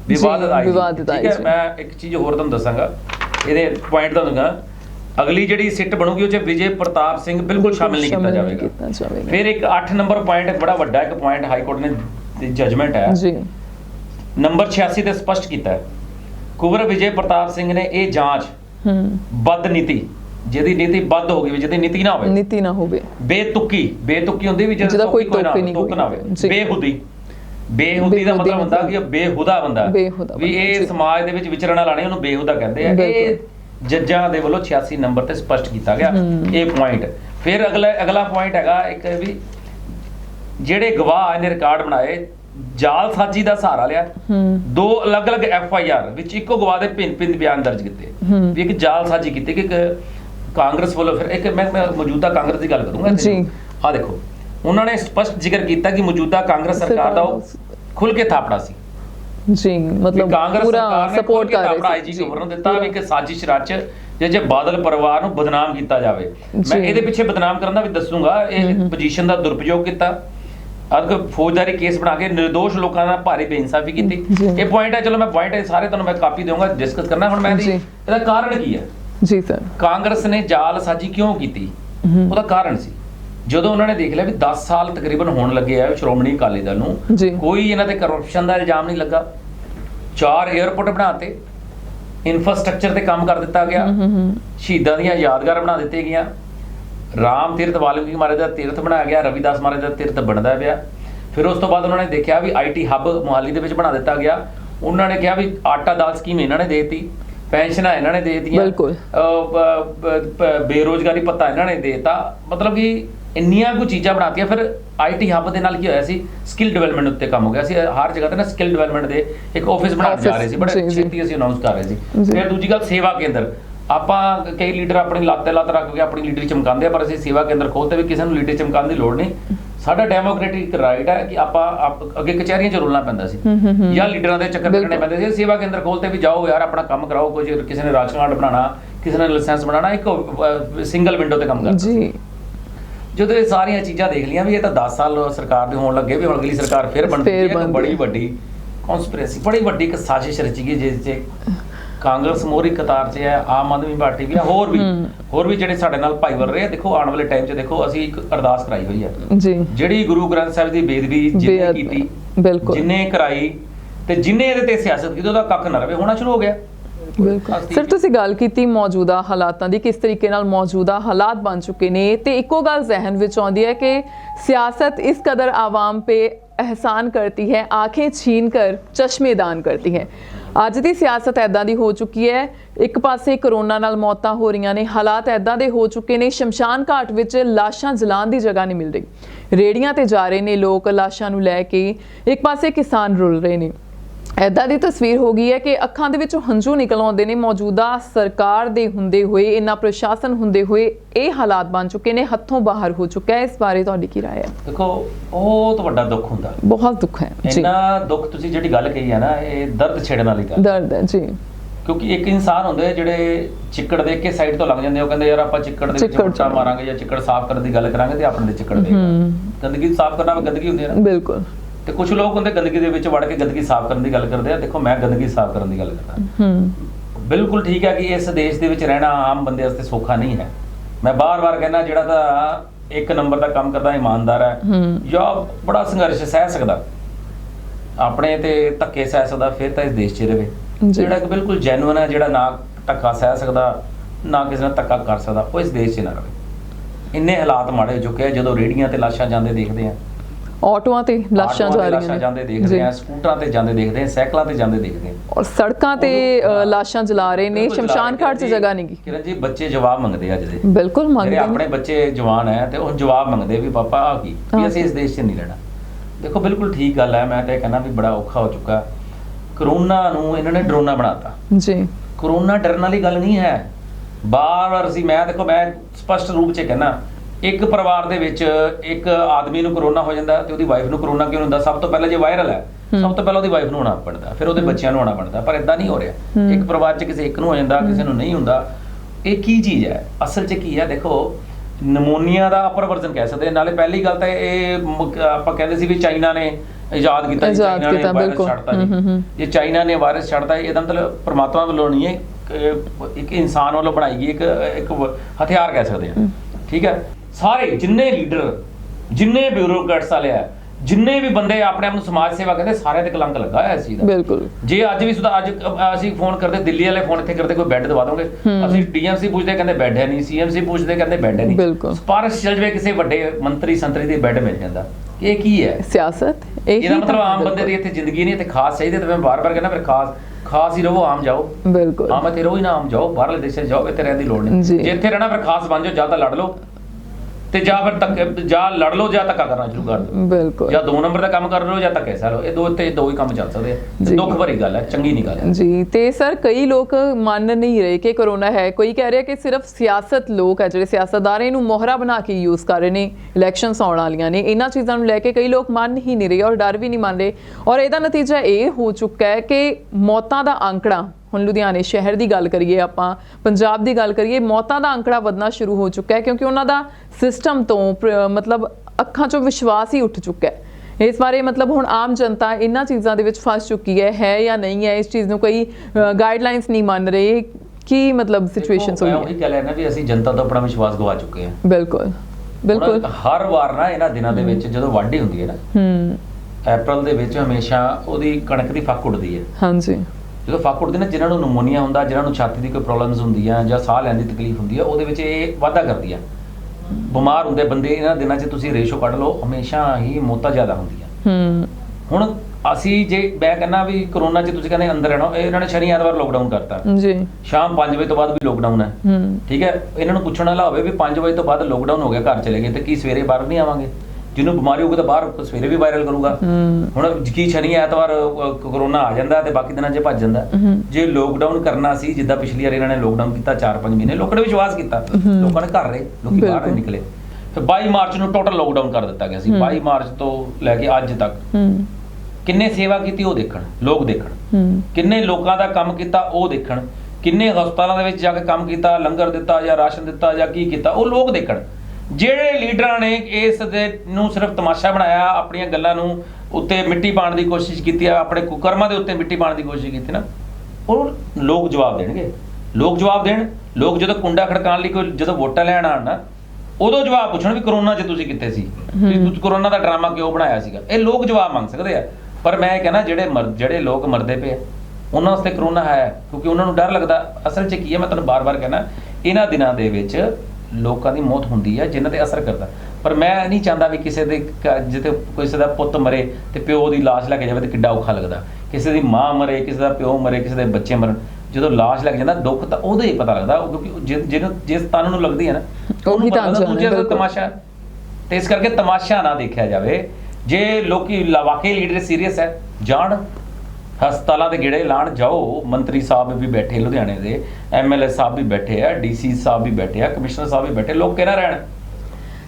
ਵਿਵਾਦਿਤ ਆਈਜੀ ਠੀਕ ਹੈ ਮੈਂ ਇੱਕ ਚੀਜ਼ ਹੋਰ ਤੁਹਾਨੂੰ ਦੱਸਾਂਗਾ। ਇਹਦੇ ਪੁਆਇੰਟ ਦੱਸਾਂਗਾ। ਅਗਲੀ ਜਿਹੜੀ ਸਿੱਟ ਬਣੂਗੀ ਉਹ ਚ ਵਿਜੇ ਪ੍ਰਤਾਪ ਸਿੰਘ ਬਿਲਕੁਲ ਸ਼ਾਮਿਲ ਨਹੀਂ ਕੀਤਾ ਜਾਵੇਗਾ। ਫਿਰ ਇੱਕ 8 ਨੰਬਰ ਪੁਆਇੰਟ ਬੜਾ ਵੱਡਾ ਇੱਕ ਪੁਆਇੰਟ ਹਾਈ ਕੋਰਟ ਨੇ ਜਜਮੈਂਟ ਹੈ। ਜੀ। ਨੰਬਰ 86 ਤੇ ਸਪਸ਼ਟ ਕੀਤਾ ਹੈ। ਕੁਵਰ ਵਿਜੇ ਪ੍ਰਤਾਪ ਸਿੰਘ ਨੇ ਇਹ ਜਾਂਚ ਹੂੰ। ਬਦ ਨੀਤੀ ਜਿਹਦੀ ਨੀਤੀ ਬਦ ਹੋ ਗਈ ਵੀ ਜਿਹਦੀ ਨੀਤੀ ਨਾ ਹੋਵੇ। ਨੀਤੀ ਨਾ ਹੋਵੇ। ਬੇਤੁਕੀ ਬੇਤੁਕੀ ਹੁੰਦੀ ਵੀ ਜਿਹਦਾ ਕੋਈ ਹੋਵੇ, ਨਹੀਂ ਹੋਵੇ। ਬੇਹੁਦੀ। ਬੇਹੁਦੀ ਦਾ ਮਤਲਬ ਹੁੰਦਾ ਕਿ ਬੇਹੁਦਾ ਬੰਦਾ ਵੀ ਇਹ। ਸਮਾਜ ਦੇ ਵਿੱਚ ਵਿਚਰਨ ਵਾਲਾ ਨਹੀਂ ਉਹਨੂੰ ਬੇਹੁਦਾ ਕਹਿੰਦੇ ਆ। ਇਹ। ਜੱਜਾਂ ਦੇ ਵੱਲੋਂ 86 ਨੰਬਰ ਤੇ ਸਪਸ਼ਟ ਕੀਤਾ ਗਿਆ ਇਹ ਪੁਆਇੰਟ ਫਿਰ ਅਗਲਾ ਅਗਲਾ ਪੁਆਇੰਟ ਹੈਗਾ ਇੱਕ ਵੀ ਜਿਹੜੇ ਗਵਾਹ ਇਹਨੇ ਰਿਕਾਰਡ ਬਣਾਏ ਜਾਲ ਸਾਜੀ ਦਾ ਸਹਾਰਾ ਲਿਆ। ਦੋ ਅਲੱਗ-ਅਲੱਗ ਐਫ ਆਈ ਆਰ ਵਿੱਚ ਇੱਕੋ ਗਵਾਹ ਦੇ ਭਿੰਨ-ਭਿੰਨ ਬਿਆਨ ਦਰਜ ਕੀਤੇ। ਵੀ ਇੱਕ ਜਾਲ ਸਾਜੀ ਕੀਤੀ ਕਿ ਇੱਕ ਕਾਂਗਰਸ ਵੱਲੋਂ ਫਿਰ ਇੱਕ ਮੈਂ ਮੈਂ ਮੌਜੂਦਾ ਕਾਂਗਰਸ ਦੀ ਗੱਲ ਕਰੂੰਗਾ ਜੀ। ਆ ਦੇਖੋ ਉਹਨਾਂ ਨੇ ਸਪਸ਼ਟ ਜ਼ਿਕਰ ਕੀਤਾ ਕਿ ਮੌਜੂਦਾ ਕਾਂਗਰਸ ਸਰਕਾਰ ਦਾ ਉਹ ਖੁੱਲ ਕੇ ਥਾਪੜਾ ਸੀ। ਜੀ ਮਤਲਬ ਪੂਰਾ ਸਪੋਰਟ ਕਰ ਆਪਣਾ ਰਹੇ ਆਈਜੀ ਸੀ ਗਵਰਨਰ ਦਿੱਤਾ ਵੀ ਕਿ ਸਾਜ਼ਿਸ਼ ਰਚ ਜੇ ਜੇ ਬਾਦਲ ਪਰਿਵਾਰ ਨੂੰ ਬਦਨਾਮ ਕੀਤਾ ਜਾਵੇ। ਮੈਂ। ਇਹਦੇ ਪਿੱਛੇ ਬਦਨਾਮ ਕਰਨ ਦਾ ਵੀ ਦੱਸੂਗਾ। ਇਹ ਪੋਜੀਸ਼ਨ ਦਾ ਦੁਰਉਪਯੋਗ ਕੀਤਾ। ਅਗ ਫੌਜਦਾਰੀ ਕੇਸ ਬਣਾ ਕੇ ਨਿਰਦੋਸ਼ ਲੋਕਾਂ ਨਾਲ ਭਾਰੀ ਬੇਇਨਸਾਫੀ ਕੀਤੀ। ਇਹ ਪੁਆਇੰਟ ਹੈ ਚਲੋ ਮੈਂ ਪੁਆਇੰਟ ਸਾਰੇ ਤੁਹਾਨੂੰ ਮੈਂ ਕਾਪੀ ਦੇਵਾਂਗਾ ਡਿਸਕਸ ਕਰਨਾ। ਹੁਣ ਮੈਂ। ਇਹਦਾ ਕਾਰਨ ਕੀ ਹੈ? ਜੀ ਸਰ ਕਾਂਗਰਸ ਨੇ ਜਾਲ ਸਾਜੀ ਕਿਉਂ ਕੀਤੀ? ਉਹਦਾ ਕਾਰਨ ਸੀ। ਜਦੋਂ ਉਹਨਾਂ ਨੇ ਦੇਖ ਲਿਆ ਵੀ 10 ਸਾਲ ਤਕਰੀਬਨ ਹੋਣ ਲੱਗੇ ਆ ਸ਼੍ਰੋਮਣੀ ਅਕਾਲੀ ਦਲ ਨੂੰ। ਕੋਈ ਇਹਨਾਂ ਤੇ ਕਰਪਸ਼ਨ ਦਾ ਇਲਜ਼ਾਮ ਨਹੀਂ ਲੱਗਾ। ਚਾਰ 에ਅਰਪੋਰਟ ਬਣਾਤੇ ਇਨਫਰਾਸਟ੍ਰਕਚਰ ਤੇ ਕੰਮ ਕਰ ਦਿੱਤਾ ਗਿਆ। ਸ਼ਹੀਦਾਂ ਦੀਆਂ ਯਾਦਗਾਰ ਬਣਾ ਦਿੱਤੇ ਗਈਆਂ। ਰਾਮ ਤੀਰਥ ਵਾਲਮੀਕੀ ਮਹਾਰਾਜ ਦਾ ਤੀਰਥ ਬਣਾਇਆ ਗਿਆ ਰਵਿਦਾਸ ਮਹਾਰਾਜ ਦਾ ਤੀਰਥ ਬਣਦਾ ਪਿਆ। ਫਿਰ ਉਸ ਤੋਂ ਬਾਅਦ ਉਹਨਾਂ ਨੇ ਦੇਖਿਆ ਵੀ ਆਈਟੀ ਹੱਬ ਮੁਹਾਲੀ ਦੇ ਵਿੱਚ ਬਣਾ ਦਿੱਤਾ ਗਿਆ। ਉਹਨਾਂ ਨੇ ਕਿਹਾ ਵੀ ਆਟਾ ਦਾਲ ਸਕੀਮ ਇਹਨਾਂ ਨੇ ਦੇਤੀ। ਪੈਨਸ਼ਨਾਂ ਇਹਨਾਂ ਨੇ ਦੇ ਦਿੱਤੀਆਂ। ਬਿਲਕੁਲ। ਬੇਰੋਜ਼ਗਾਰੀ ਭੱਤਾ ਇਹਨਾਂ ਨੇ ਦੇਤਾ। ਮਤਲਬ ਕਿ ਇੰਨੀਆਂ ਕੁ ਚੀਜ਼ਾਂ ਬਣਾਤੀਆਂ ਫਿਰ ਆਈਟੀ ਹੱਬ ਦੇ ਨਾਲ ਕੀ ਹੋਇਆ ਸੀ? ਸਕਿੱਲ ਡਿਵੈਲਪਮੈਂਟ ਉੱਤੇ ਕੰਮ ਹੋ ਗਿਆ ਸੀ। ਹਰ ਜਗ੍ਹਾ ਤੇ ਨਾ ਸਕਿੱਲ ਡਿਵੈਲਪਮੈਂਟ ਦੇ ਇੱਕ ਆਫਿਸ ਬਣਾ ਜਾ ਰਹੇ ਸੀ। ਬੜੇ। ਛੇਤੀ ਅਸੀਂ ਅਨਾਉਂਸ ਕਰ ਰਹੇ ਸੀ। ਫਿਰ ਦੂਜੀ ਗੱਲ ਸੇਵਾ ਕੇਂਦਰ। ਆਪਾਂ ਕਈ ਲੀਡਰ ਆਪਣੀ ਲੱਤ ਤੇ ਲੱਤ ਰੱਖ ਕੇ ਆਪਣੀ ਲੀਡਰੀ ਚਮਕਾਉਂਦੇ ਆ ਪਰ ਅਸੀਂ ਸੇਵਾ ਕੇਂਦਰ ਖੋਲ੍ਹਤੇ ਵੀ ਕਿਸੇ ਨੂੰ ਲੀਡਰੀ ਚਮਕਾਉਣ ਦੀ ਲੋੜ ਨਹੀਂ। ਸਾਡਾ ਡੈਮੋਕ੍ਰੈਟਿਕ ਰਾਈਟ ਹੈ ਕਿ ਆਪਾਂ ਅੱਗੇ ਕਚਹਿਰੀਆਂ 'ਚ ਰੁਲਣਾ ਪੈਂਦਾ ਸੀ। ਜਾਂ ਲੀਡਰਾਂ ਦੇ ਚੱਕਰ ਕੱਢਣੇ ਪੈਂਦੇ ਸੀ। ਸੇਵਾ ਕੇਂਦਰ ਖੋਲ੍ਹਤੇ ਵੀ ਜਾਓ ਯਾਰ ਆਪਣਾ ਕੰਮ ਕਰਾਓ ਕੁਝ ਕਿਸੇ ਨੇ ਰਾਸ਼ਨ ਕਾਰਡ ਬਣਾਉਣਾ ਕਿਸੇ ਨੇ ਲਾਇਸੈਂਸ ਬਣਾਉਣਾ ਇੱਕ ਸਿੰਗਲ ਵਿੰਡੋ ਤੇ ਕੰਮ ਕਰਨਾ ਜੀ। ਜਦੋਂ ਇਹ ਸਾਰੀਆਂ ਚੀਜ਼ਾਂ ਦੇਖ ਲੀਆਂ ਵੀ ਇਹ ਤਾਂ 10 ਸਾਲ ਸਰਕਾਰ ਦੇ ਹੋਣ ਲੱਗੇ ਵੀ ਹੁਣ ਅਗਲੀ ਸਰਕਾਰ ਫਿਰ ਬਣਦੀ ਹੈ ਬੜੀ। ਵੱਡੀ ਕਨਸਪੀਰੇਸੀ ਬੜੀ ਵੱਡੀ ਇੱਕ ਸਾਜ਼ਿਸ਼ ਰਚੀ ਗਈ ਜਿਸ 'ਚ ਕਾਂਗਰਸ ਮੋਹਰੀ ਕਤਾਰ 'ਚ ਹੈ ਆਮ ਆਦਮੀ ਪਾਰਟੀ ਵੀ ਹੈ ਹੋਰ ਵੀ ਹੋਰ ਵੀ ਜਿਹੜੇ ਸਾਡੇ ਨਾਲ ਭਾਈਵਾਲ ਰਹੇ ਆ ਦੇਖੋ ਆਉਣ ਵਾਲੇ ਟਾਈਮ 'ਚ ਦੇਖੋ ਅਸੀਂ ਇੱਕ ਅਰਦਾਸ ਕਰਾਈ ਹੋਈ ਹੈ ਜੀ ਜਿਹੜੀ ਗੁਰੂ ਗ੍ਰੰਥ ਸਾਹਿਬ ਦੀ ਬੇਦਬੀ ਜਿੰਨੇ ਬੇਅਦ- ਕੀਤੀ ਬਿਲਕੁਲ ਜਿੰਨੇ ਕਰਾਈ ਤੇ ਜਿੰਨੇ ਇਹਦੇ ਤੇ ਸਿਆਸਤ ਕੀਤੀ ਉਹਦਾ ਕੱਖ ਨਾ ਰਵੇ ਹੋਣਾ ਸ਼ੁਰੂ ਹੋ ਗਿਆ ਬਿਲਕੁਲ ਅਸੀਂ- ਸਰ ਤੁਸੀਂ ਗੱਲ ਕੀਤੀ ਮੌਜੂਦਾ ਹਾਲਾਤਾਂ ਦੀ ਕਿਸ ਤਰੀਕੇ ਨਾਲ ਮੌਜੂਦਾ ਹਾਲਾਤ ਬਣ ਚੁੱਕੇ ਨੇ ਤੇ ਇੱਕੋ ਗੱਲ ਜ਼ਿਹਨ ਵਿੱਚ ਆਉਂਦੀ ਹੈ ਕਿ ਸਿਆਸਤ ਇਸ ਕਦਰ ਆਵਾਮ पे एहसान करती है आंखें छीन कर चश्मे दान करती है ਅੱਜ ਦੀ ਸਿਆਸਤ ਐਦਾਂ ਦੀ ਹੋ ਚੁੱਕੀ ਹੈ। ਇੱਕ ਪਾਸੇ ਕਰੋਨਾ ਨਾਲ ਮੌਤਾਂ ਹੋ ਰਹੀਆਂ ਨੇ, ਹਾਲਾਤ ਐਦਾਂ ਦੇ ਹੋ ਚੁੱਕੇ ਨੇ, ਸ਼ਮਸ਼ਾਨ ਘਾਟ ਵਿੱਚ ਲਾਸ਼ਾਂ ਜਲਾਉਣ ਦੀ ਜਗ੍ਹਾ ਨਹੀਂ ਮਿਲ ਰਹੀ। ਰੇੜੀਆਂ ਤੇ ਜਾ ਰਹੇ ਨੇ ਲੋਕ ਲਾਸ਼ਾਂ ਨੂੰ ਲੈ ਕੇ, ਇੱਕ ਪਾਸੇ ਕਿਸਾਨ ਰੁਲ ਰਹੇ ਨੇ। ਐਦਾਂ ਦੀ ਤਸਵੀਰ ਹੋ ਗਈ ਹੈ ਕਿ ਅੱਖਾਂ ਦੇ ਵਿੱਚੋਂ ਹੰਝੂ ਨਿਕਲ ਆਉਂਦੇ ਨੇ ਮੌਜੂਦਾ ਸਰਕਾਰ ਦੇ ਹੁੰਦੇ ਹੋਏ ਇੰਨਾ ਪ੍ਰਸ਼ਾਸਨ ਹੁੰਦੇ ਹੋਏ ਇਹ ਹਾਲਾਤ ਬਣ ਚੁੱਕੇ ਨੇ ਹੱਥੋਂ ਬਾਹਰ ਹੋ ਚੁੱਕਾ ਹੈ ਇਸ ਬਾਰੇ ਤੁਹਾਡੀ ਕੀ رائے ਹੈ ਦੇਖੋ ਬਹੁਤ ਵੱਡਾ ਦੁੱਖ ਹੁੰਦਾ ਬਹੁਤ ਦੁੱਖ ਹੈ ਜੀ ਇੰਨਾ ਦੁੱਖ ਤੁਸੀਂ ਜਿਹੜੀ ਗੱਲ ਕਹੀ ਹੈ ਨਾ ਇਹ ਦਰਦ ਛੇੜਨ ਵਾਲੀ ਗੱਲ ਦਰਦ ਹੈ ਜੀ ਕਿਉਂਕਿ ਇੱਕ ਇਨਸਾਨ ਹੁੰਦੇ ਆ ਜਿਹੜੇ ਚਿੱਕੜ ਦੇਖ ਕੇ ਸਾਈਡ ਤੋਂ ਲੰਘ ਜਾਂਦੇ ਆ, ਉਹ ਕਹਿੰਦੇ ਯਾਰ ਆਪਾਂ ਚਿੱਕੜ ਦੇ ਵਿੱਚ ਚਿੱਕੜ ਮੁੱਠਾ ਚ। ਮਾਰਾਂਗੇ ਜਾਂ ਚਿੱਕੜ ਸਾਫ਼ ਕਰਨ ਦੀ ਗੱਲ ਕਰਾਂਗੇ ਤੇ ਆਪਣੇ ਦੇ ਚਿੱਕੜ ਦੇ ਗੰਦਗੀ ਸਾਫ਼ ਕਰਨਾ ਵੀ ਗੰਦਗੀ ਹੁੰਦੀ ਹੈ ਨਾ ਬਿਲਕੁਲ ਤੇ ਕੁਝ ਲੋਕ ਹੁੰਦੇ ਗੰਦਗੀ ਦੇ ਵਿੱਚ ਵੜ ਕੇ ਗੰਦਗੀ ਸਾਫ਼ ਕਰਨ ਦੀ ਗੱਲ ਕਰਦੇ ਆ। ਦੇਖੋ ਮੈਂ ਗੰਦਗੀ ਸਾਫ਼ ਕਰਨ ਦੀ ਗੱਲ ਕਰਦਾ। ਹੂੰ। ਬਿਲਕੁਲ ਠੀਕ ਹੈ ਕਿ ਇਸ ਦੇਸ਼ ਦੇ ਵਿੱਚ ਰਹਿਣਾ ਆਮ ਬੰਦੇ ਵਾਸਤੇ ਸੌਖਾ ਨਹੀਂ ਹੈ। ਮੈਂ ਬਾਰ-ਬਾਰ ਕਹਿੰਦਾ ਜਿਹੜਾ ਤਾਂ ਇੱਕ ਨੰਬਰ ਦਾ ਕੰਮ ਕਰਦਾ ਇਮਾਨਦਾਰ ਹੈ। ਜਾਂ ਬੜਾ ਸੰਘਰਸ਼ ਸਹਿ ਸਕਦਾ। ਆਪਣੇ ਤੇ ਧੱਕੇ ਸਹਿ ਸਕਦਾ ਫਿਰ ਤਾਂ ਇਸ ਦੇਸ਼ 'ਚ ਜੀ। ਜਿਹੜਾ ਕਿ ਬਿਲਕੁਲ ਜੈਨੂਇਨ ਹੈ ਜਿਹੜਾ ਨਾ ਧੱਕਾ ਸਹਿ ਸਕਦਾ ਨਾ ਕਿਸੇ ਨਾਲ ਧੱਕਾ ਕਰ ਸਕਦਾ ਉਹ ਇਸ ਦੇਸ਼ 'ਚ ਨਾ ਰਵੇ। ਇੰਨੇ ਹਾਲਾਤ ਮਾੜੇ ਹੋ ਚੁੱਕੇ ਆ ਜਦੋਂ ਰੇੜੀਆਂ ਤੇ ਲਾਸ਼ਾਂ ਜਾਂਦੇ ਦੇਖਦੇ ਆ। ਆਟੋਆਂ ਤੇ ਲਾਸ਼ਾਂ ਜਾ ਰਹੀਆਂ ਨੇ। ਜਾਂਦੇ ਦੇਖਦੇ। ਆ ਸਕੂਟਰਾਂ ਤੇ ਜਾਂਦੇ ਦੇਖਦੇ ਆ ਸਾਈਕਲਾਂ ਤੇ ਜਾਂਦੇ ਦੇਖਦੇ ਆ। ਔਰ ਸੜਕਾਂ ਤੇ ਲਾਸ਼ਾਂ ਜਲਾ ਰਹੇ ਨੇ ਸ਼ਮਸ਼ਾਨ ਘਾਟ 'ਚ। ਜਗ੍ਹਾ ਨਹੀਂ ਗੀ। ਕਿਰਨ ਜੀ ਬੱਚੇ ਜਵਾਬ ਮੰਗਦੇ ਆ ਅੱਜ ਦੇ। ਬਿਲਕੁਲ ਮੰਗਦੇ ਆਪਣੇ ਨੇ। ਬੱਚੇ ਜਵਾਨ ਹੈ ਤੇ ਉਹ ਜਵਾਬ ਮੰਗਦੇ ਵੀ ਪਾਪਾ ਆ ਕੀ? ਵੀ। ਅਸੀਂ ਇਸ ਦੇਸ਼ 'ਚ ਨਹੀਂ ਰਹਿਣਾ। ਦੇਖੋ ਬਿਲਕੁਲ ਠੀਕ ਗੱਲ ਹੈ ਮੈਂ ਤਾਂ ਕਹਿੰਦਾ ਵੀ ਬੜਾ ਔਖਾ ਹੋ ਚੁੱਕਾ। ਕਰੋਨਾ ਨੂੰ ਇਹਨਾਂ ਨੇ ਡਰੋਨਾ ਬਣਾਤਾ ਜੀ। ਕਰੋਨਾ ਡਰਨ ਵਾਲੀ ਗੱਲ ਨਹੀਂ ਹੈ। ਬਾਰ-ਬਾਰ ਅਸੀਂ ਮੈਂ ਦੇਖੋ ਮੈਂ ਸਪਸ਼ਟ ਰੂਪ 'ਚ ਕਹਿੰਦਾ ਇੱਕ ਪਰਿਵਾਰ ਦੇ ਵਿੱਚ ਇੱਕ ਆਦਮੀ ਨੂੰ ਕਰੋਨਾ ਹੋ ਜਾਂਦਾ ਤੇ ਉਹਦੀ ਵਾਈਫ ਨੂੰ ਕਰੋਨਾ ਕਿਉਂ ਹੁੰਦਾ? ਸਭ ਤੋਂ ਪਹਿਲਾਂ ਜੇ ਵਾਇਰਲ ਹੈ ਸਭ ਤੋਂ ਪਹਿਲਾਂ ਉਹਦੀ ਵਾਈਫ ਨੂੰ ਹੋਣਾ ਪੈਂਦਾ ਫਿਰ ਉਹਦੇ ਬੱਚਿਆਂ ਨੂੰ ਹੋਣਾ ਪੈਂਦਾ ਪਰ ਇਦਾਂ ਨਹੀਂ ਹੋ ਰਿਹਾ। ਇੱਕ ਪਰਿਵਾਰ 'ਚ ਕਿਸੇ ਇੱਕ ਨੂੰ ਹੋ ਜਾਂਦਾ ਕਿਸੇ ਨੂੰ ਨਹੀਂ ਹੁੰਦਾ। ਇਹ ਕੀ ਚੀਜ਼ ਹੈ? ਅਸਲ 'ਚ ਕੀ ਹੈ? ਦੇਖੋ ਨਮੂਨੀਆ ਦਾ ਅਪਰ ਵਰਜ਼ਨ ਕਹਿ ਸਕਦੇ। ਨਾਲੇ ਪਹਿਲੀ ਗੱਲ ਤਾਂ ਇਹ ਆਪਾਂ ਕਹਿੰਦੇ ਸੀ ਵੀ ਚਾਈਨਾ ਨੇ ਇਜਾਦ ਕੀਤਾ ਜੀ, ਚਾਈਨਾ ਨੇ ਵਾਇਰਸ। ਛੱਡਤਾ ਜੀ। ਜੇ ਚਾਈਨਾ ਨੇ ਵਾਇਰਸ ਛੱਡਦਾ ਇਹਦਾ ਮਤਲਬ ਪ੍ਰਮਾਤਮਾ ਵੱਲੋਂ ਨਹੀਂ ਹੈ ਇੱਕ- ਇਨਸਾਨ ਵੱਲੋਂ ਬਣਾਈ ਗਈ ਇੱਕ ਇੱਕ ਹਥਿਆਰ ਕਹਿ ਸਕਦੇ ਹਾਂ। ਠੀਕ ਹੈ? ਸਾਰੇ ਜਿੰਨੇ ਲੀਡਰ ਜਿੰਨੇ ਬਿਊਰੋਕਰੇਟਸ ਵਾਲੇ ਆ ਜਿੰਨੇ ਵੀ ਬੰਦੇ ਆਪਣੇ ਆਪ ਨੂੰ ਸਮਾਜ ਸੇਵਾ ਕਹਿੰਦੇ ਸਾਰਿਆਂ ਤੇ ਕਲੰਕ ਲੱਗਾ ਹੋਇਆ ਚੀਜ਼ ਦਾ। ਬਿਲਕੁਲ। ਜੇ ਅੱਜ ਵੀ ਸੁਧਾ ਅੱਜ ਅਸੀਂ ਫੋਨ ਕਰਦੇ ਦਿੱਲੀ ਵਾਲੇ ਫੋਨ ਇੱਥੇ ਕਰਦੇ ਕੋਈ ਬੈੱਡ ਦਵਾ ਦੋਗੇ? ਅਸੀਂ ਡੀਐਮਸੀ ਪੁੱਛਦੇ ਕਹਿੰਦੇ ਬੈੱਡ ਹੈ ਨਹੀਂ। ਸੀਐਮਸੀ ਪੁੱਛਦੇ ਕਹਿੰਦੇ ਬੈੱਡ ਹੈ ਨਹੀਂ। ਸਪਾਰਸ਼ ਚੱਲ ਜਵੇ ਕਿਸੇ ਵੱਡੇ ਮੰਤਰੀ ਸੰਤਰੀ ਦੇ ਬੈੱਡ ਮਿਲ ਜਾਂਦਾ। ਇਹ ਕੀ ਹੈ? ਸਿਆਸਤ? ਇਹੀ ਇਹਦਾ ਮਤਲਬ ਤਾਂ- ਆਮ ਬੰਦੇ ਦੀ ਇੱਥੇ ਜ਼ਿੰਦਗੀ ਨਹੀਂ ਇੱਥੇ ਖਾਸ ਚਾਹੀਦੀ ਤੇ ਮੈਂ ਬਾਰ-ਬਾਰ ਕਹਿੰਦਾ ਫਿਰ ਖਾਸ ਖਾਸ ਹੀ ਰਹੋ ਆਮ ਜਾਓ। ਬਿਲਕੁਲ। ਆਮ ਇੱਥੇ ਰਹੋ ਹੀ ਨਾ ਆਮ ਜਾਓ। ਬਾਹਰਲੇ ਦੇਸ਼ਾਂ ਜਾਓ ਇੱਥੇ ਰਹਿਣ ਦੀ ਲੋੜ ਨਹੀਂ। ਜੀ। ਜੇ ਇੱਥੇ ਰਹਿਣਾ ਫਿਰ ਖਾਸ ਬਣ ਜਾਓ ਜਾਂ ਤਾਂ ਲੜ ਲਓ। ਤੇ ਜਾਂ ਫਿਰ ਤੱਕ ਜਾਂ ਲੜ ਲਓ ਜਾਂ ਧੱਕਾ ਕਰਨਾ ਸ਼ੁਰੂ ਕਰ ਦਿਓ। ਬਿਲਕੁਲ। ਜਾਂ ਦੋ ਨੰਬਰ ਦਾ ਕੰਮ ਕਰ ਲਓ ਜਾਂ ਧੱਕੇ ਸਹਿ ਲਓ ਇਹ ਦੋ ਤੇ ਦੋ ਹੀ ਕੰਮ ਚੱਲ ਸਕਦੇ ਆ। ਦੁੱਖ ਭਰੀ ਗੱਲ ਹੈ ਚੰਗੀ ਨਹੀਂ ਗੱਲ ਹੈ। ਜੀ ਤੇ ਸਰ ਕਈ ਲੋਕ ਮੰਨ ਨਹੀਂ ਰਹੇ ਕਿ ਕਰੋਨਾ ਹੈ। ਕੋਈ ਕਹਿ ਰਿਹਾ ਕਿ ਸਿਰਫ ਸਿਆਸਤ ਲੋਕ ਹੈ ਜਿਹੜੇ ਸਿਆਸਤਦਾਰ ਇਹਨੂੰ ਮੋਹਰਾ ਬਣਾ ਕੇ ਯੂਜ਼ ਕਰ ਰਹੇ ਨੇ ਇਲੈਕਸ਼ਨਸ ਆਉਣ ਵਾਲੀਆਂ ਨੇ। ਇਹਨਾਂ ਚੀਜ਼ਾਂ ਨੂੰ ਲੈ ਕੇ ਕਈ ਲੋਕ ਮੰਨ ਹੀ ਨਹੀਂ ਰਹੇ ਔਰ ਡਰ ਵੀ ਨਹੀਂ ਮੰਨ ਰਹੇ ਔਰ ਇਹਦਾ ਨਤੀਜਾ ਇਹ ਹੋ ਚੁੱਕਾ ਹੈ ਕਿ ਮੌਤਾਂ ਦਾ ਅੰਕੜਾ ਹੁਣ ਲੁਧਿਆਣੇ ਸ਼ਹਿਰ ਦੀ ਗੱਲ ਕਰੀਏ ਆਪਾਂ ਪੰਜਾਬ ਦੀ ਗੱਲ ਕਰੀਏ ਮੌਤਾਂ ਦਾ ਅੰਕੜਾ ਵਧਣਾ ਸ਼ੁਰੂ ਹੋ ਚੁੱਕਾ ਹੈ ਕਿਉਂਕਿ ਉਹਨਾਂ ਦਾ ਸਿਸਟਮ ਤੋਂ ਮਤਲਬ ਅੱਖਾਂ 'ਚੋਂ ਵਿਸ਼ਵਾਸ ਹੀ ਉੱਠ ਚੁੱਕਾ ਹੈ। ਇਸ ਬਾਰੇ ਮਤਲਬ ਹੁਣ ਆਮ ਜਨਤਾ ਇਹਨਾਂ ਚੀਜ਼ਾਂ ਦੇ ਵਿੱਚ ਫਸ ਚੁੱਕੀ ਹੈ ਹੈ ਜਾਂ ਨਹੀਂ ਹੈ ਇਸ ਚੀਜ਼ ਨੂੰ ਕੋਈ ਗਾਈਡਲਾਈਨਸ ਨਹੀਂ ਮੰਨ ਰਹੇ। ਕੀ ਮਤਲਬ ਸਿਚੁਏਸ਼ਨਸ ਹੋਈ ਹੈ? ਉਹੀ ਕਹਿ ਲੈਣਾ ਵੀ ਅਸੀਂ ਜਨਤਾ ਤੋਂ ਆਪਣਾ ਵਿਸ਼ਵਾਸ ਗਵਾ ਚੁੱਕੇ ਹਾਂ। ਬਿਲਕੁਲ ਬਿਲਕੁਲ। ਹਰ ਵਾਰ ਨਾ ਇਹਨਾਂ ਦਿਨਾਂ ਦੇ ਵਿੱਚ ਜਦੋਂ ਵਾਢੀ ਹੁੰਦੀ ਹੈ ਨਾ ਹੂੰ। ਅਪ੍ਰੈਲ ਦੇ ਵਿੱਚ ਹਮੇਸ਼ਾ ਉਹਦੀ ਕਣਕ ਦੀ ਫੱਕ ਉੱਡਦੀ ਹੈ। ਹਾਂਜੀ। ਜਦੋਂ ਫੱਕ ਉੱਡਦੀ ਨਾ ਜਿਨ੍ਹਾਂ ਨੂੰ ਨਮੂਨੀਆ ਹੁੰਦਾ ਜਿਨ੍ਹਾਂ ਨੂੰ ਛਾਤੀ ਦੀ ਕੋਈ ਪ੍ਰੋਬਲਮਸ ਹੁੰਦੀਆਂ ਜਾਂ ਸਾਹ ਲੈਣ ਦੀ ਤਕਲੀਫ ਹੁੰਦੀ ਹੈ ਉਹਦੇ ਵਿੱਚ ਇਹ ਵਾਧਾ ਕਰਦੀ ਆ। ਬਿਮਾਰ ਹੁੰਦੇ ਬੰਦੇ ਇਹਨਾਂ ਦਿਨਾਂ 'ਚ ਤੁਸੀਂ ਰੇਸ਼ੋ ਕੱਢ ਲਓ ਹਮੇਸ਼ਾ ਹੀ ਮੌਤਾਂ ਜ਼ਿਆਦਾ ਹੁੰਦੀਆਂ। ਹੂੰ। ਹੁਣ ਅਸੀਂ ਜੇ ਮੈਂ ਕਹਿੰਦਾ ਵੀ ਕਰੋਨਾ 'ਚ ਤੁਸੀਂ ਕਹਿੰਦੇ ਅੰਦਰ ਰਹਿਣਾ ਇਹ ਇਹਨਾਂ ਨੇ ਸ਼ਨੀ ਐਤਵਾਰ ਲੋਕਡਾਊਨ ਕਰਤਾ। ਜੀ। ਸ਼ਾਮ 5 ਵਜੇ ਤੋਂ ਬਾਅਦ ਵੀ ਲੋਕਡਾਊਨ ਹੈ ਹੂੰ। ਠੀਕ ਹੈ? ਇਹਨਾਂ ਨੂੰ ਪੁੱਛਣ ਵਾਲਾ ਹੋਵੇ ਵੀ 5 ਵਜੇ ਤੋਂ ਬਾਅਦ ਲੋਕਡਾਊਨ ਹੋ ਗਿਆ ਘਰ ਚਲੇ ਗਏ ਤੇ ਕੀ ਸਵੇਰੇ ਬਾਹਰ ਨਹੀਂ ਆਵਾਂਗੇ? ਜਿਹਨੂੰ ਬਿਮਾਰੀ ਹੋਊਗੀ ਤਾਂ ਬਾਹਰ ਸਵੇਰੇ ਵੀ ਵਾਇਰਲ ਕਰੂਗਾ। ਹੁਣ ਕੀ ਸ਼ਨੀ ਐਤਵਾਰ ਕਰੋਨਾ ਆ ਜਾਂਦਾ ਤੇ ਬਾਕੀ ਦਿਨਾਂ 'ਚ ਭੱਜ ਜਾਂਦਾ। ਜੇ ਲੋਕਡਾਊਨ ਕਰਨਾ ਸੀ ਜਿੱਦਾਂ ਪਿਛਲੀ ਵਾਰ ਇਹਨਾਂ ਨੇ ਲੋਕਡਾਊਨ ਕੀਤਾ 4-5 ਮਹੀਨੇ ਲੋਕਾਂ ਨੇ ਵਿਸ਼ਵਾਸ ਕੀਤਾ। ਲੋਕਾਂ ਨੇ ਘਰ ਰਹੇ ਲੋਕੀ ਬਾਹਰ ਨਿਕਲੇ। ਫਿਰ 22 ਮਾਰਚ ਨੂੰ ਟੋਟਲ ਲੋਕਡਾਊਨ ਕਰ ਦਿੱਤਾ ਗਿਆ ਸੀ। 22 ਮਾਰਚ ਤੋਂ ਲੈ ਕੇ ਅੱਜ ਤੱਕ। ਕਿੰਨੇ ਸੇਵਾ ਕੀਤੀ ਉਹ ਦੇਖਣ ਲੋਕ ਦੇਖਣ। ਕਿੰਨੇ ਲੋਕਾਂ ਦਾ ਕੰਮ ਕੀਤਾ ਉਹ ਦੇਖਣ। ਕਿੰਨੇ ਹਸਪਤਾਲਾਂ ਦੇ ਵਿੱਚ ਜਾ ਕੇ ਕੰਮ ਕੀਤਾ ਲੰਗਰ ਦਿੱਤਾ ਜਾਂ ਰਾਸ਼ਨ ਦਿੱਤਾ ਜਾਂ ਕੀ ਕੀਤਾ ਉਹ ਲੋਕ ਦੇਖਣ। ਜਿਹੜੇ ਲੀਡਰਾਂ ਨੇ ਇਸ ਦੇ ਨੂੰ ਸਿਰਫ ਤਮਾਸ਼ਾ ਬਣਾਇਆ ਆਪਣੀਆਂ ਗੱਲਾਂ ਨੂੰ ਉੱਤੇ ਮਿੱਟੀ ਪਾਉਣ ਦੀ ਕੋਸ਼ਿਸ਼ ਕੀਤੀ ਆ ਆਪਣੇ ਕੁਕਰਮਾਂ ਦੇ ਉੱਤੇ ਮਿੱਟੀ ਪਾਉਣ ਦੀ ਕੋਸ਼ਿਸ਼ ਕੀਤੀ ਨਾ ਉਹ ਲੋਕ ਜਵਾਬ ਦੇਣਗੇ। ਲੋਕ ਜਵਾਬ ਦੇਣ ਲੋਕ ਜਦੋਂ ਕੁੰਡਾ ਖੜਕਾਉਣ ਲਈ ਕੋਈ ਜਦੋਂ ਵੋਟਾਂ ਲੈਣ ਆਣ ਨਾ ਉਦੋਂ ਜਵਾਬ ਪੁੱਛਣ ਵੀ ਕਰੋਨਾ 'ਚ ਤੁਸੀਂ ਕਿੱਥੇ ਸੀ? ਤੁਸੀਂ ਕਰੋਨਾ ਦਾ ਡਰਾਮਾ ਕਿਉਂ ਬਣਾਇਆ ਸੀਗਾ? ਇਹ ਲੋਕ ਜਵਾਬ ਮੰਗ ਸਕਦੇ ਆ। ਪਰ ਮੈਂ ਕਹਿੰਦਾ ਜਿਹੜੇ ਮਰ ਜਿਹੜੇ ਲੋਕ ਮਰਦੇ ਪਏ ਉਹਨਾਂ ਵਾਸਤੇ ਕਰੋਨਾ ਹੈ ਕਿਉਂਕਿ ਉਹਨਾਂ ਨੂੰ ਡਰ ਲੱਗਦਾ। ਅਸਲ 'ਚ ਕੀ ਹੈ ਮੈਂ ਤੁਹਾਨੂੰ ਬਾਰ-ਬਾਰ ਕਹਿਣਾ ਇਹਨਾਂ ਦਿਨਾਂ ਦੇ ਵਿੱਚ ਲੋਕਾਂ ਦੀ ਮੌਤ ਹੁੰਦੀ ਹੈ ਜਿਨ੍ਹਾਂ ਤੇ ਅਸਰ ਕਰਦਾ ਪਰ ਮੈਂ ਨਹੀਂ ਚਾਹੁੰਦਾ ਵੀ ਕਿਸੇ ਦੇ ਘਰ ਜਿੱਤੇ ਕਿਸੇ ਦਾ ਪੁੱਤ ਮਰੇ ਤੇ ਪਿਓ ਦੀ ਲਾਸ਼ ਲੈ ਕੇ ਜਾਵੇ ਤੇ ਕਿੱਡਾ ਔਖਾ ਲੱਗਦਾ ਕਿਸੇ ਦੀ ਮਾਂ ਮਰੇ ਕਿਸੇ ਦਾ ਪਿਓ ਮਰੇ ਕਿਸੇ ਦੇ ਬੱਚੇ ਮਰਨ ਜਦੋਂ ਲਾਸ਼ ਲੈ ਕੇ ਜਾਂਦਾ ਦੁੱਖ ਤਾਂ ਉਹਦੇ ਹੀ ਪਤਾ ਲੱਗਦਾ ਕਿਉਂਕਿ ਜਿਹਨੂੰ ਜਿਸ ਤਨ ਨੂੰ ਲੱਗਦੀ ਹੈ ਨਾ ਉਹਨੂੰ ਪਤਾ ਲੱਗਦਾ, ਦੂਜੇ ਦਾ। ਤਮਾਸ਼ਾ। ਤੇ ਇਸ ਕਰਕੇ ਤਮਾਸ਼ਾ ਨਾ ਦੇਖਿਆ ਜਾਵੇ ਜੇ ਲੋਕੀ ਵਾਕਈ ਲੀਡਰ ਸੀਰੀਅਸ ਹੈ ਜਾਣ ਹਸਪਤਾਲਾਂ ਦੇ ਗੇੜੇ ਲਾਣ ਜਾਓ। ਮੰਤਰੀ ਸਾਹਿਬ ਵੀ ਬੈਠੇ ਲੁਧਿਆਣੇ ਦੇ ਐਮਐਲਏ ਸਾਹਿਬ ਵੀ ਬੈਠੇ ਆ ਡੀਸੀ ਸਾਹਿਬ ਵੀ ਬੈਠੇ ਆ ਕਮਿਸ਼ਨਰ ਸਾਹਿਬ ਵੀ ਬੈਠੇ ਲੋਕ ਕਿਹਨਾਂ ਰਹਿਣ?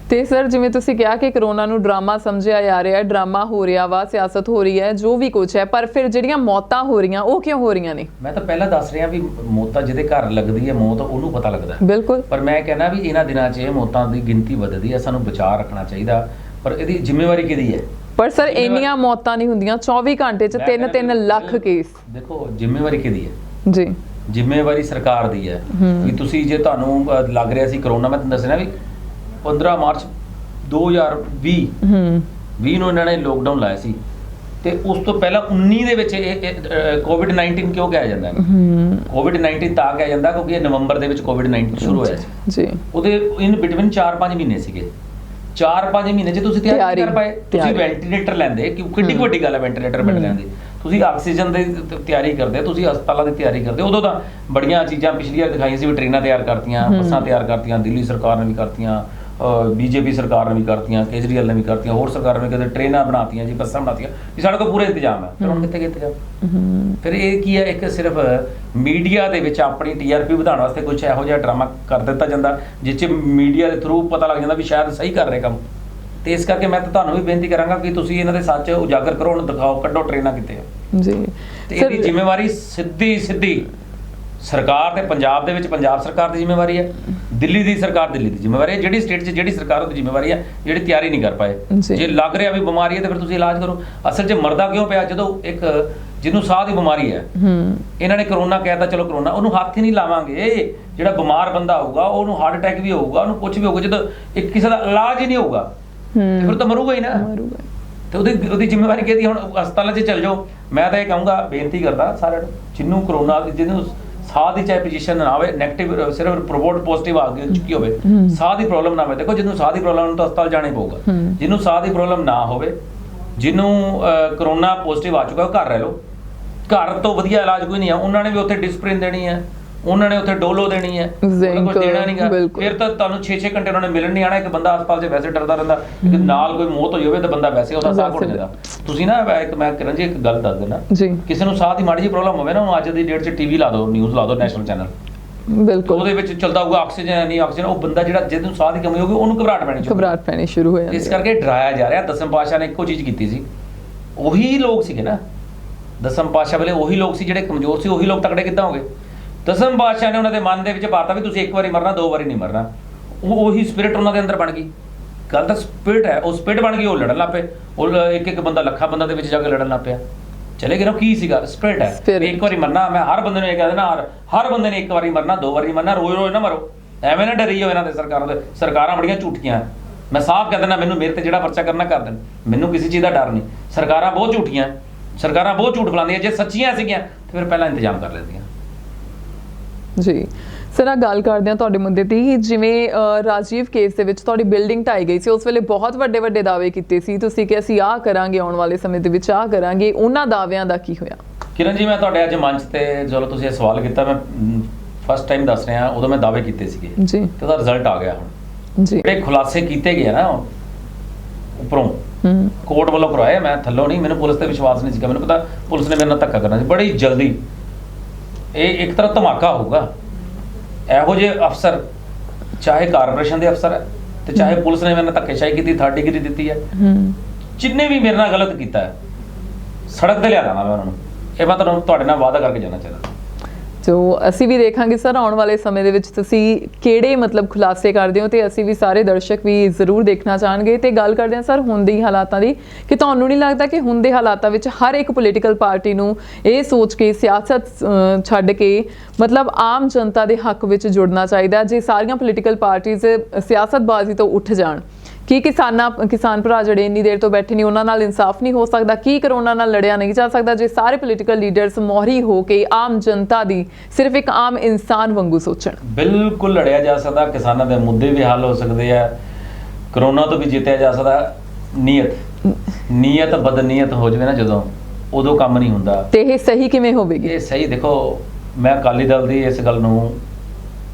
ਤੇ ਸਰ ਜਿਵੇਂ ਤੁਸੀਂ ਕਿਹਾ ਕਿ ਕਰੋਨਾ ਨੂੰ ਡਰਾਮਾ ਸਮਝਿਆ ਜਾ ਰਿਹਾ ਹੈ ਡਰਾਮਾ ਹੋ ਰਿਹਾ ਵਾ ਸਿਆਸਤ ਹੋ ਰਹੀ ਹੈ ਜੋ ਵੀ ਕੁਝ ਹੈ ਪਰ ਫਿਰ ਜਿਹੜੀਆਂ ਮੌਤਾਂ ਹੋ ਰਹੀਆਂ ਉਹ ਕਿਉਂ ਹੋ ਰਹੀਆਂ ਨੇ? ਮੈਂ ਤਾਂ ਪਹਿਲਾਂ ਦੱਸ ਰਿਹਾ ਵੀ ਮੌਤਾਂ ਜਿਹਦੇ ਘਰ ਲੱਗਦੀ ਹੈ ਮੌਤ ਉਹਨੂੰ ਪਤਾ ਲੱਗਦਾ। ਬਿਲਕੁਲ। ਪਰ ਮੈਂ ਕਹਿੰਦਾ ਵੀ ਇਹਨਾਂ ਦਿਨਾਂ 'ਚ ਇਹ ਮੌਤਾਂ ਦੀ ਗਿਣਤੀ ਵੱਧਦੀ ਹੈ ਸਾਨੂੰ ਬਚਾਅ ਰੱਖਣਾ ਚਾਹੀਦਾ। ਪਰ ਇਹਦੀ ਜ਼ਿੰਮੇਵਾਰੀ ਕਿਹਦੀ ਹੈ? ਪਰ ਸਰ ਇੰਨੀਆਂ ਮੌਤਾਂ ਨਹੀਂ ਹੁੰਦੀਆਂ 24 ਘੰਟੇ 'ਚ ਮੈਂ 3-3 ਕਹਿੰਦਾ ਵੀ- ਲੱਖ ਕੇਸ ਦੇਖੋ ਜ਼ਿੰਮੇਵਾਰੀ ਕਿਹਦੀ ਹੈ? ਜੀ। ਜ਼ਿੰਮੇਵਾਰੀ ਸਰਕਾਰ ਦੀ ਹੈ। ਵੀ ਤੁਸੀਂ ਜੇ ਤੁਹਾਨੂੰ ਲੱਗ ਰਿਹਾ ਸੀ ਕਰੋਨਾ ਮੈਂ ਤੁਹਾਨੂੰ ਦੱਸਣਾ ਵੀ 15 ਮਾਰਚ 2020 ਹੂੰ। 20 ਨੂੰ ਇਹਨਾਂ ਨੇ ਲੋਕਡਾਊਨ ਲਾਇਆ ਸੀ। ਤੇ ਉਸ ਤੋਂ ਪਹਿਲਾਂ 19 ਦੇ ਵਿੱਚ ਇਹ ਕੋਵਿਡ 19 ਕਿਉਂ ਕਿਹਾ ਜਾਂਦਾ ਹੈ? ਹੂੰ। ਕੋਵਿਡ 19 ਤਾਂ ਕਿਹਾ ਜਾਂਦਾ ਕਿਉਂਕਿ ਇਹ ਨਵੰਬਰ ਦੇ ਵਿੱਚ ਕੋਵਿਡ 19 ਸ਼ੁਰੂ ਹੋਇਆ ਸੀ। ਜੀ। ਉਹਦੇ ਇਨ ਬਿਟਵੀਨ 4-5 ਮਹੀਨੇ ਸੀਗੇ। 4-5 ਮਹੀਨੇ 'ਚ ਤੁਸੀਂ ਤਿਆਰੀ ਕਰ ਪਾਏ ਤੁਸੀਂ। ਵੈਂਟੀਲੇਟਰ ਲੈਂਦੇ। ਕਿ ਕਿੰਨੀ ਵੱਡੀ ਗੱਲ ਹੈ ਵੈਂਟੀਲੇਟਰ ਬੈੱਡ ਲੈਣ ਦੀ ਤੁਸੀਂ ਆਕਸੀਜਨ ਦੀ ਤਿਆਰੀ ਕਰਦੇ ਤੁਸੀਂ ਹਸਪਤਾਲਾਂ ਦੀ ਤਿਆਰੀ ਕਰਦੇ। ਉਦੋਂ ਤਾਂ ਬੜੀਆਂ ਚੀਜ਼ਾਂ ਪਿਛਲੀ ਵਾਰ ਦਿਖਾਈਆਂ ਸੀ ਵੀ ਟ੍ਰੇਨਾਂ ਤਿਆਰ ਕਰਤੀਆਂ ਬੱਸਾਂ ਤਿਆਰ ਕਰਤੀਆਂ ਦਿੱਲੀ ਸਰਕਾਰ ਨੇ ਵੀ ਕਰਤੀਆਂ। ਬੀਜੇਪੀ ਸਰਕਾਰ ਨੇ ਵੀ ਕਰਤੀਆਂ ਕੇਜਰੀਵਾਲ ਨੇ ਵੀ ਕਰਤੀਆਂ ਹੋਰ ਸਰਕਾਰਾਂ ਨੇ ਕਦੇ ਟ੍ਰੇਨਾਂ ਬਣਾਤੀਆਂ ਜੀ ਬੱਸਾਂ ਬਣਾਤੀਆਂ ਵੀ ਸਾਡੇ ਕੋਲ ਪੂਰਾ ਇੰਤਜ਼ਾਮ ਹੈ। ਫਿਰ ਹੁਣ ਕਿੱਥੇ ਕਿੱਥੇ ਜਾ ਹੂੰ। ਫਿਰ ਇਹ ਕੀ ਹੈ ਇੱਕ ਸਿਰਫ ਮੀਡੀਆ ਦੇ ਵਿੱਚ ਆਪਣੀ ਟੀਆਰਪੀ ਵਧਾਉਣ ਵਾਸਤੇ ਕੁਝ ਇਹੋ ਜਿਹਾ ਡਰਾਮਾ ਕਰ ਦਿੱਤਾ ਜਾਂਦਾ ਜਿਸ 'ਚ ਮੀਡੀਆ ਦੇ ਥਰੂ ਪਤਾ ਲੱਗ ਜਾਂਦਾ ਵੀ ਸ਼ਾਇਦ ਸਹੀ ਕਰ ਰਹੇ ਕੰਮ। ਤੇ ਇਸ ਕਰਕੇ ਮੈਂ ਤਾਂ ਤੁਹਾਨੂੰ ਵੀ ਬੇਨਤੀ ਕਰਾਂਗਾ ਕਿ ਤੁਸੀਂ ਇਹਨਾਂ ਦੇ ਸੱਚ ਉਜਾਗਰ ਕਰੋ ਉਹਨੂੰ ਦਿਖਾਓ ਕੱਢੋ ਟ੍ਰੇਨਾਂ ਕਿੱਥੇ ਆ। ਜੀ। ਤੇ ਇਹਦੀ ਜ਼ਿੰਮੇਵਾਰੀ ਸਿੱਧੀ ਸਿੱਧੀ ਸਰਕਾਰ ਤੇ ਪੰਜਾਬ ਦੇ ਵਿੱਚ ਪੰਜਾਬ ਸਰਕਾਰ ਦੀ ਜ਼ਿੰਮੇਵਾਰੀ ਹੈ ਦਿੱਲੀ ਦੀ ਸਰਕਾਰ ਦਿੱਲੀ ਦੀ ਜ਼ਿੰਮੇਵਾਰੀ ਹੈ ਜਿਹੜੀ ਸਟੇਟ 'ਚ ਜਿਹੜੀ ਸਰਕਾਰ ਉਹਦੀ ਜ਼ਿੰਮੇਵਾਰੀ ਹੈ ਜਿਹੜੀ ਤਿਆਰੀ ਨਹੀਂ ਕਰ ਪਾਏ। ਜੀ। ਲੱਗ ਰਿਹਾ ਵੀ ਬਿਮਾਰੀ ਹੈ ਤੇ ਫਿਰ ਤੁਸੀਂ ਇਲਾਜ ਕਰੋ। ਅਸਲ 'ਚ ਮਰਦਾ ਕਿਉਂ ਪਿਆ? ਜਦੋਂ ਇੱਕ ਜਿਹਨੂੰ ਸਾਹ ਦੀ ਬਿਮਾਰੀ ਹੈ ਹੂੰ। ਇਹਨਾਂ ਨੇ ਕਰੋਨਾ ਕਹਿਤਾ ਚਲੋ ਕਰੋਨਾ ਉਹਨੂੰ ਹੱਥ ਹੀ ਨਹੀਂ ਲਾਵਾਂਗੇ। ਜਿਹੜਾ ਬਿਮਾਰ ਬੰਦਾ ਹੋਊਗਾ ਉਹਨੂੰ ਹਾਰਟ ਅਟੈਕ ਵੀ ਹੋਊਗਾ ਉਹਨੂੰ ਕੁਝ ਵੀ ਹੋਊਗਾ ਜਦੋਂ ਇੱਕ ਕਿਸੇ ਦਾ ਇਲਾਜ ਹੀ ਨਹੀਂ ਹੋਊਗਾ ਫਿਰ ਤਾਂ ਮਰੂਗਾ ਹੀ ਨਾ। ਮਰੂਗਾ। ਤੇ ਉਹਦੀ ਉਹਦੀ ਜ਼ਿੰਮੇਵਾਰੀ ਕਿਹਦੀ? ਹੁਣ ਹਸਪਤਾਲਾਂ 'ਚ ਚੱਲ ਜਾਓ। ਮੈਂ ਤਾਂ ਇਹ ਕਹੂੰਗਾ ਬੇਨਤੀ ਕਰਦਾ ਸਾਰਿਆਂ ਨੂੰ ਜਿਹਨੂੰ ਕਰੋਨਾ ਜਿਹਨੂੰ ਸਾਹ ਦੀ ਚਾਹੇ ਪੋਜੀਸ਼ਨ ਨਾ ਆਵੇ 네ਗੇਟਿਵ ਸਿਰਫ ਰਿਪੋਰਟ ਪੋਜ਼ਿਟਿਵ ਆ ਗਈ ਚੁੱਕੀ ਹੋਵੇ ਸਾਹ ਦੀ ਪ੍ਰੋਬਲਮ ਨਾ ਹੋਵੇ। ਦੇਖੋ ਜਿਹਨੂੰ ਸਾਹ ਦੀ ਪ੍ਰੋਬਲਮ ਨੂੰ ਤਾਂ ਹਸਪਤਾਲ ਜਾਣਾ ਹੀ ਪਊਗਾ। ਜਿਹਨੂੰ ਸਾਹ ਦੀ ਪ੍ਰੋਬਲਮ ਨਾ ਹੋਵੇ ਜਿਹਨੂੰ ਕਰੋਨਾ ਪੋਜ਼ਿਟਿਵ ਆ ਚੁੱਕਾ ਉਹ ਘਰ ਰਹਿ ਲਓ। ਘਰ ਤੋਂ ਵਧੀਆ ਇਲਾਜ ਕੋਈ ਨਹੀਂ ਆ ਉਹਨਾਂ ਨੇ ਵੀ ਉੱਥੇ ਡਿਸਪ੍ਰਿਨ ਦੇਣੀ ਹੈ ਉਹਨਾਂ ਨੇ ਉੱਥੇ ਡੋਲੋ ਦੇਣੀ ਹੈ। ਉਹਨਾਂ Zinc, ਦੇਣਾ ਨਹੀਂਗਾ। ਫਿਰ ਤਾਂ ਤੁਹਾਨੂੰ 6-6 ਘੰਟੇ ਉਹਨਾਂ ਨੇ ਮਿਲਣ ਨਹੀਂ ਆਣਾ। ਇੱਕ ਬੰਦਾ ਹਸਪਤਾਲ 'ਚ ਵੈਸੇ ਡਰਦਾ ਰਹਿੰਦਾ ਕਿ ਨਾਲ ਕੋਈ ਮੌਤ ਹੋਈ ਹੋਵੇ ਤਾਂ ਬੰਦਾ ਵੈਸੇ ਉਹਦਾ ਸਾਹ ਘੁੱਟ। ਜਾਂਦਾ ਤੁਸੀਂ ਨਾ ਇੱਕ ਮੈਂ ਕਿਰਨ ਜੀ ਇੱਕ ਗੱਲ ਦੱਸ ਦੇਣਾ ਜੀ। ਕਿਸੇ ਨੂੰ ਸਾਹ ਦੀ ਮਾੜੀ ਜਿਹੀ ਪ੍ਰੋਬਲਮ ਹੋਵੇ ਨਾ ਉਹਨੂੰ ਅੱਜ ਦੀ ਡੇਟ 'ਚ ਟੀਵੀ ਲਾ ਦਿਓ ਨਿਊਜ਼ ਲਾ ਦਿਓ ਨੈਸ਼ਨਲ ਚੈਨਲ ਬਿਲਕੁਲ। ਉਹਦੇ ਵਿੱਚ ਚੱਲਦਾ ਹੋਊਗਾ ਆਕਸੀਜਨ ਨਹੀਂ ਆਕਸੀਜਨ ਉਹ ਬੰਦਾ ਜਿਹੜਾ ਜਿਹਨੂੰ ਸਾਹ ਦੀ ਕਮੀ ਹੋਊਗੀ ਉਹਨੂੰ ਘਬਰਾਹਟ ਪੈਣੀ ਸ਼ੁਰੂ ਘਬਰਾਹਟ ਪੈਣੀ ਸ਼ੁਰੂ ਹੋ ਜਾਂਦੀ ਇਸ ਕਰਕੇ ਡਰਾਇਆ ਜਾ ਰਿਹਾ। ਦਸਮ ਪਾਸ਼ਾ ਨੇ ਇੱਕੋ ਚੀਜ਼ ਕੀਤੀ ਸੀ। ਉਹੀ ਲੋਕ ਸੀਗੇ ਨਾ। ਦਸਮ ਪਾਸ਼ਾ ਵੇਲੇ ਉਹੀ ਲੋਕ ਸੀ ਜਿਹੜੇ ਕਮਜ਼ੋਰ ਸੀ ਉਹੀ ਲੋਕ ਤਕੜੇ ਕਿੱਦਾਂ ਹੋ ਗਏ ਦਸਮ ਪਾਸ਼ਾ ਨੇ ਉਹਨਾਂ ਦੇ ਮਨ ਦੇ ਵਿੱਚ ਪਾਤਾ ਵੀ ਤੁਸੀਂ ਇੱਕ ਵਾਰੀ ਮਰਨਾ ਦੋ ਵਾਰੀ ਨਹੀਂ ਮਰਨਾ। ਉਹ ਉਹੀ ਸਪਿਰਿਟ ਉਹਨਾਂ ਦੇ ਅੰਦਰ ਬਣ ਗਈ। ਗੱਲ ਤਾਂ ਸਪਿਰਟ ਹੈ ਉਹ ਸਪਿਰਟ ਬਣ ਗਈ ਉਹ ਲੜਨ ਲੱਗ ਪਏ। ਉਹ ਇੱਕ ਇੱਕ ਬੰਦਾ ਲੱਖਾਂ ਬੰਦਾ ਦੇ ਵਿੱਚ ਜਾ ਕੇ ਲੜਨ ਲੱਗ ਪਿਆ। ਚਲੇ ਗਏ ਨਾ ਕੀ ਸੀਗਾ? ਸਪਿਰਟ ਹੈ। ਇੱਕ ਵਾਰੀ ਮਰਨਾ ਮੈਂ ਹਰ ਬੰਦੇ ਨੂੰ ਇਹ ਕਹਿ ਦੇਣਾ ਹਰ ਹਰ ਬੰਦੇ ਨੇ ਇੱਕ ਵਾਰੀ ਮਰਨਾ ਦੋ ਵਾਰੀ ਮਰਨਾ ਰੋਜ਼ ਰੋਜ਼ ਨਾ ਮਰੋ। ਐਵੇਂ ਨਾ ਡਰੀ ਹੋ ਇਹਨਾਂ ਦੇ ਸਰਕਾਰਾਂ ਦੇ ਸਰਕਾਰਾਂ ਬੜੀਆਂ ਝੂਠੀਆਂ। ਮੈਂ ਸਾਫ਼ ਕਹਿ ਦਿੰਦਾ ਮੈਨੂੰ ਮੇਰੇ ਤੇ ਜਿਹੜਾ ਪਰਚਾ ਕਰਨਾ ਕਰ ਦੇਣ। ਮੈਨੂੰ ਕਿਸੇ ਚੀਜ਼ ਦਾ ਡਰ ਨਹੀਂ। ਸਰਕਾਰਾਂ ਬਹੁਤ ਝੂਠੀਆਂ। ਸਰਕਾਰਾਂ ਬਹੁਤ ਝੂਠ ਫਲਾਉਂਦੀਆਂ ਜੇ ਸੱਚੀਆਂ ਸੀਗੀਆਂ ਤੇ ਫਿਰ ਪਹਿਲਾਂ ਇੰਤਜ਼ਾਮ ਕਰ ਲੈਂਦੀਆਂ। ਜੀ। ਸਰ ਆ ਗੱਲ ਕਰਦੇ ਹਾਂ ਤੁਹਾਡੇ ਮੁੱਦੇ ਤੇ ਕਿ ਜਿਵੇਂ ਰਾਜੀਵ ਕੇਸ ਦੇ ਵਿੱਚ ਤੁਹਾਡੀ ਬਿਲਡਿੰਗ ਢਾਈ ਗਈ ਸੀ ਉਸ ਵੇਲੇ ਬਹੁਤ ਵੱਡੇ ਵੱਡੇ ਦਾਅਵੇ ਕੀਤੇ ਸੀ। ਤੁਸੀਂ ਕਿ ਅਸੀਂ ਆਹ ਕਰਾਂਗੇ ਆਉਣ ਵਾਲੇ ਸਮੇਂ ਦੇ ਵਿੱਚ ਆਹ ਕਰਾਂਗੇ। ਉਹਨਾਂ ਦਾਅਵਿਆਂ ਦਾ ਕੀ ਹੋਇਆ? ਕਿਰਨ ਜੀ ਮੈਂ ਤੁਹਾਡੇ ਅੱਜ ਮੰਚ ਤੇ ਚਲੋ ਤੁਸੀਂ ਇਹ ਸਵਾਲ ਕੀਤਾ ਮੈਂ ਫਸਟ ਟਾਈਮ ਦੱਸ ਰਿਹਾ ਉਦੋਂ ਮੈਂ ਦਾਅਵੇ ਕੀਤੇ ਸੀਗੇ। ਜੀ। ਤੇ ਉਹਦਾ ਰਿਜ਼ਲਟ ਆ ਗਿਆ ਹੁਣ। ਜੀ। ਜਿਹੜੇ ਖੁਲਾਸੇ ਕੀਤੇ ਗਏ ਆ ਨਾ ਉੱਪਰੋਂ। ਕੋਰਟ ਵੱਲੋਂ ਕਰਵਾਏ ਮੈਂ ਥੱਲੋਂ ਨਹੀਂ ਮੈਨੂੰ ਪੁਲਿਸ ਤੇ ਵਿਸ਼ਵਾਸ ਨਹੀਂ ਸੀਗਾ। ਮੈਨੂੰ ਪਤਾ ਪੁਲਿਸ ਨੇ ਮੇਰੇ ਨਾਲ ਧੱਕਾ ਕਰਨਾ ਸੀ। ਬੜੀ ਜਲਦੀ ਇਹ ਇੱਕ ਤਰ੍ਹਾਂ ਧਮਾਕਾ ਹੋਊਗਾ। ਇਹੋ ਜਿਹੇ ਅਫਸਰ ਚਾਹੇ ਕਾਰਪੋਰੇਸ਼ਨ ਦੇ ਅਫਸਰ ਹੈ ਤੇ ਚਾਹੇ ਪੁਲਿਸ ਨੇ ਮੇਰੇ ਨਾਲ ਧੱਕੇਸ਼ਾਹੀ ਕੀਤੀ ਥਰਡ ਡਿਗਰੀ ਦਿੱਤੀ ਹੈ। ਹੂੰ। ਜਿੰਨੇ ਵੀ ਮੇਰੇ ਨਾਲ ਗਲਤ ਕੀਤਾ ਹੈ ਸੜਕ ਤੇ ਲਿਆ ਦਾਂਗਾ ਮੈਂ ਉਹਨਾਂ ਨੂੰ। ਇਹ ਮੈਂ ਤੁਹਾਨੂੰ ਤੁਹਾਡੇ ਨਾਲ ਵਾਅਦਾ ਕਰਕੇ ਜਾਣਾ ਚਾਹੁੰਦਾ। ਸੋ ਅਸੀਂ ਵੀ ਦੇਖਾਂਗੇ ਸਰ, ਆਉਣ ਵਾਲੇ ਸਮੇਂ ਦੇ ਵਿੱਚ ਤੁਸੀਂ ਕਿਹੜੇ ਮਤਲਬ ਖੁਲਾਸੇ ਕਰਦੇ ਹੋ ਤੇ ਅਸੀਂ ਵੀ ਸਾਰੇ ਦਰਸ਼ਕ ਵੀ ਜ਼ਰੂਰ ਦੇਖਣਾ ਚਾਹਣਗੇ। ਤੇ ਗੱਲ ਕਰਦੇ ਹਾਂ ਸਰ ਹੁਣ ਦੀ ਹਾਲਾਤਾਂ ਦੀ, ਕਿ ਤੁਹਾਨੂੰ ਨਹੀਂ ਲੱਗਦਾ ਕਿ ਹੁਣ ਦੇ ਹਾਲਾਤਾਂ ਵਿੱਚ ਹਰ ਇੱਕ ਪੋਲੀਟੀਕਲ ਪਾਰਟੀ ਨੂੰ ਇਹ ਸੋਚ ਕੇ, ਸਿਆਸਤ ਛੱਡ ਕੇ ਮਤਲਬ ਆਮ ਜਨਤਾ ਦੇ ਹੱਕ ਵਿੱਚ ਜੁੜਨਾ ਚਾਹੀਦਾ, ਜੇ ਸਾਰੀਆਂ ਪੋਲੀਟੀਕਲ ਪਾਰਟੀਆਂ ਸਿਆਸਤਬਾਜ਼ੀ ਤੋਂ ਉੱਠ ਜਾਣ। ਕੀ ਕਿਸਾਨਾਂ ਕਿਸਾਨ ਭਰਾ ਜਿਹੜੇ ਇੰਨੀ ਦੇਰ ਤੋਂ ਬੈਠੇ ਨੇ ਉਹਨਾਂ ਨਾਲ ਇਨਸਾਫ ਨਹੀਂ ਹੋ ਸਕਦਾ? ਕੀ ਕਰੋਨਾ ਨਾਲ ਲੜਿਆ ਨਹੀਂ ਜਾ ਸਕਦਾ ਜੇ ਸਾਰੇ ਪੋਲੀਟੀਕਲ ਲੀਡਰਸ ਮੋਹਰੀ ਹੋ ਕੇ ਆਮ ਜਨਤਾ ਦੀ ਸਿਰਫ ਇੱਕ ਆਮ ਇਨਸਾਨ ਵਾਂਗੂ ਸੋਚਣ? ਬਿਲਕੁਲ ਲੜਿਆ ਜਾ ਸਕਦਾ ਕਿਸਾਨਾਂ ਦੇ ਮੁੱਦੇ ਵੀ ਹੱਲ ਹੋ ਸਕਦੇ ਆ ਕਰੋਨਾ ਤੋਂ ਵੀ ਜਿੱਤਿਆ ਜਾ ਸਕਦਾ ਨੀਅਤ। ਨੀਅਤ ਬਦਨੀਅਤ ਹੋ ਜਾਵੇ ਨਾ ਜਦੋਂ ਉਦੋਂ ਕੰਮ ਨਹੀਂ ਹੁੰਦਾ। ਤੇ ਇਹ ਸਹੀ ਕਿਵੇਂ ਹੋਵੇਗੀ? ਇਹ ਸਹੀ ਦੇਖੋ ਮੈਂ ਅਕਾਲੀ ਦਲ ਦੀ ਇਸ ਗੱਲ ਨੂੰ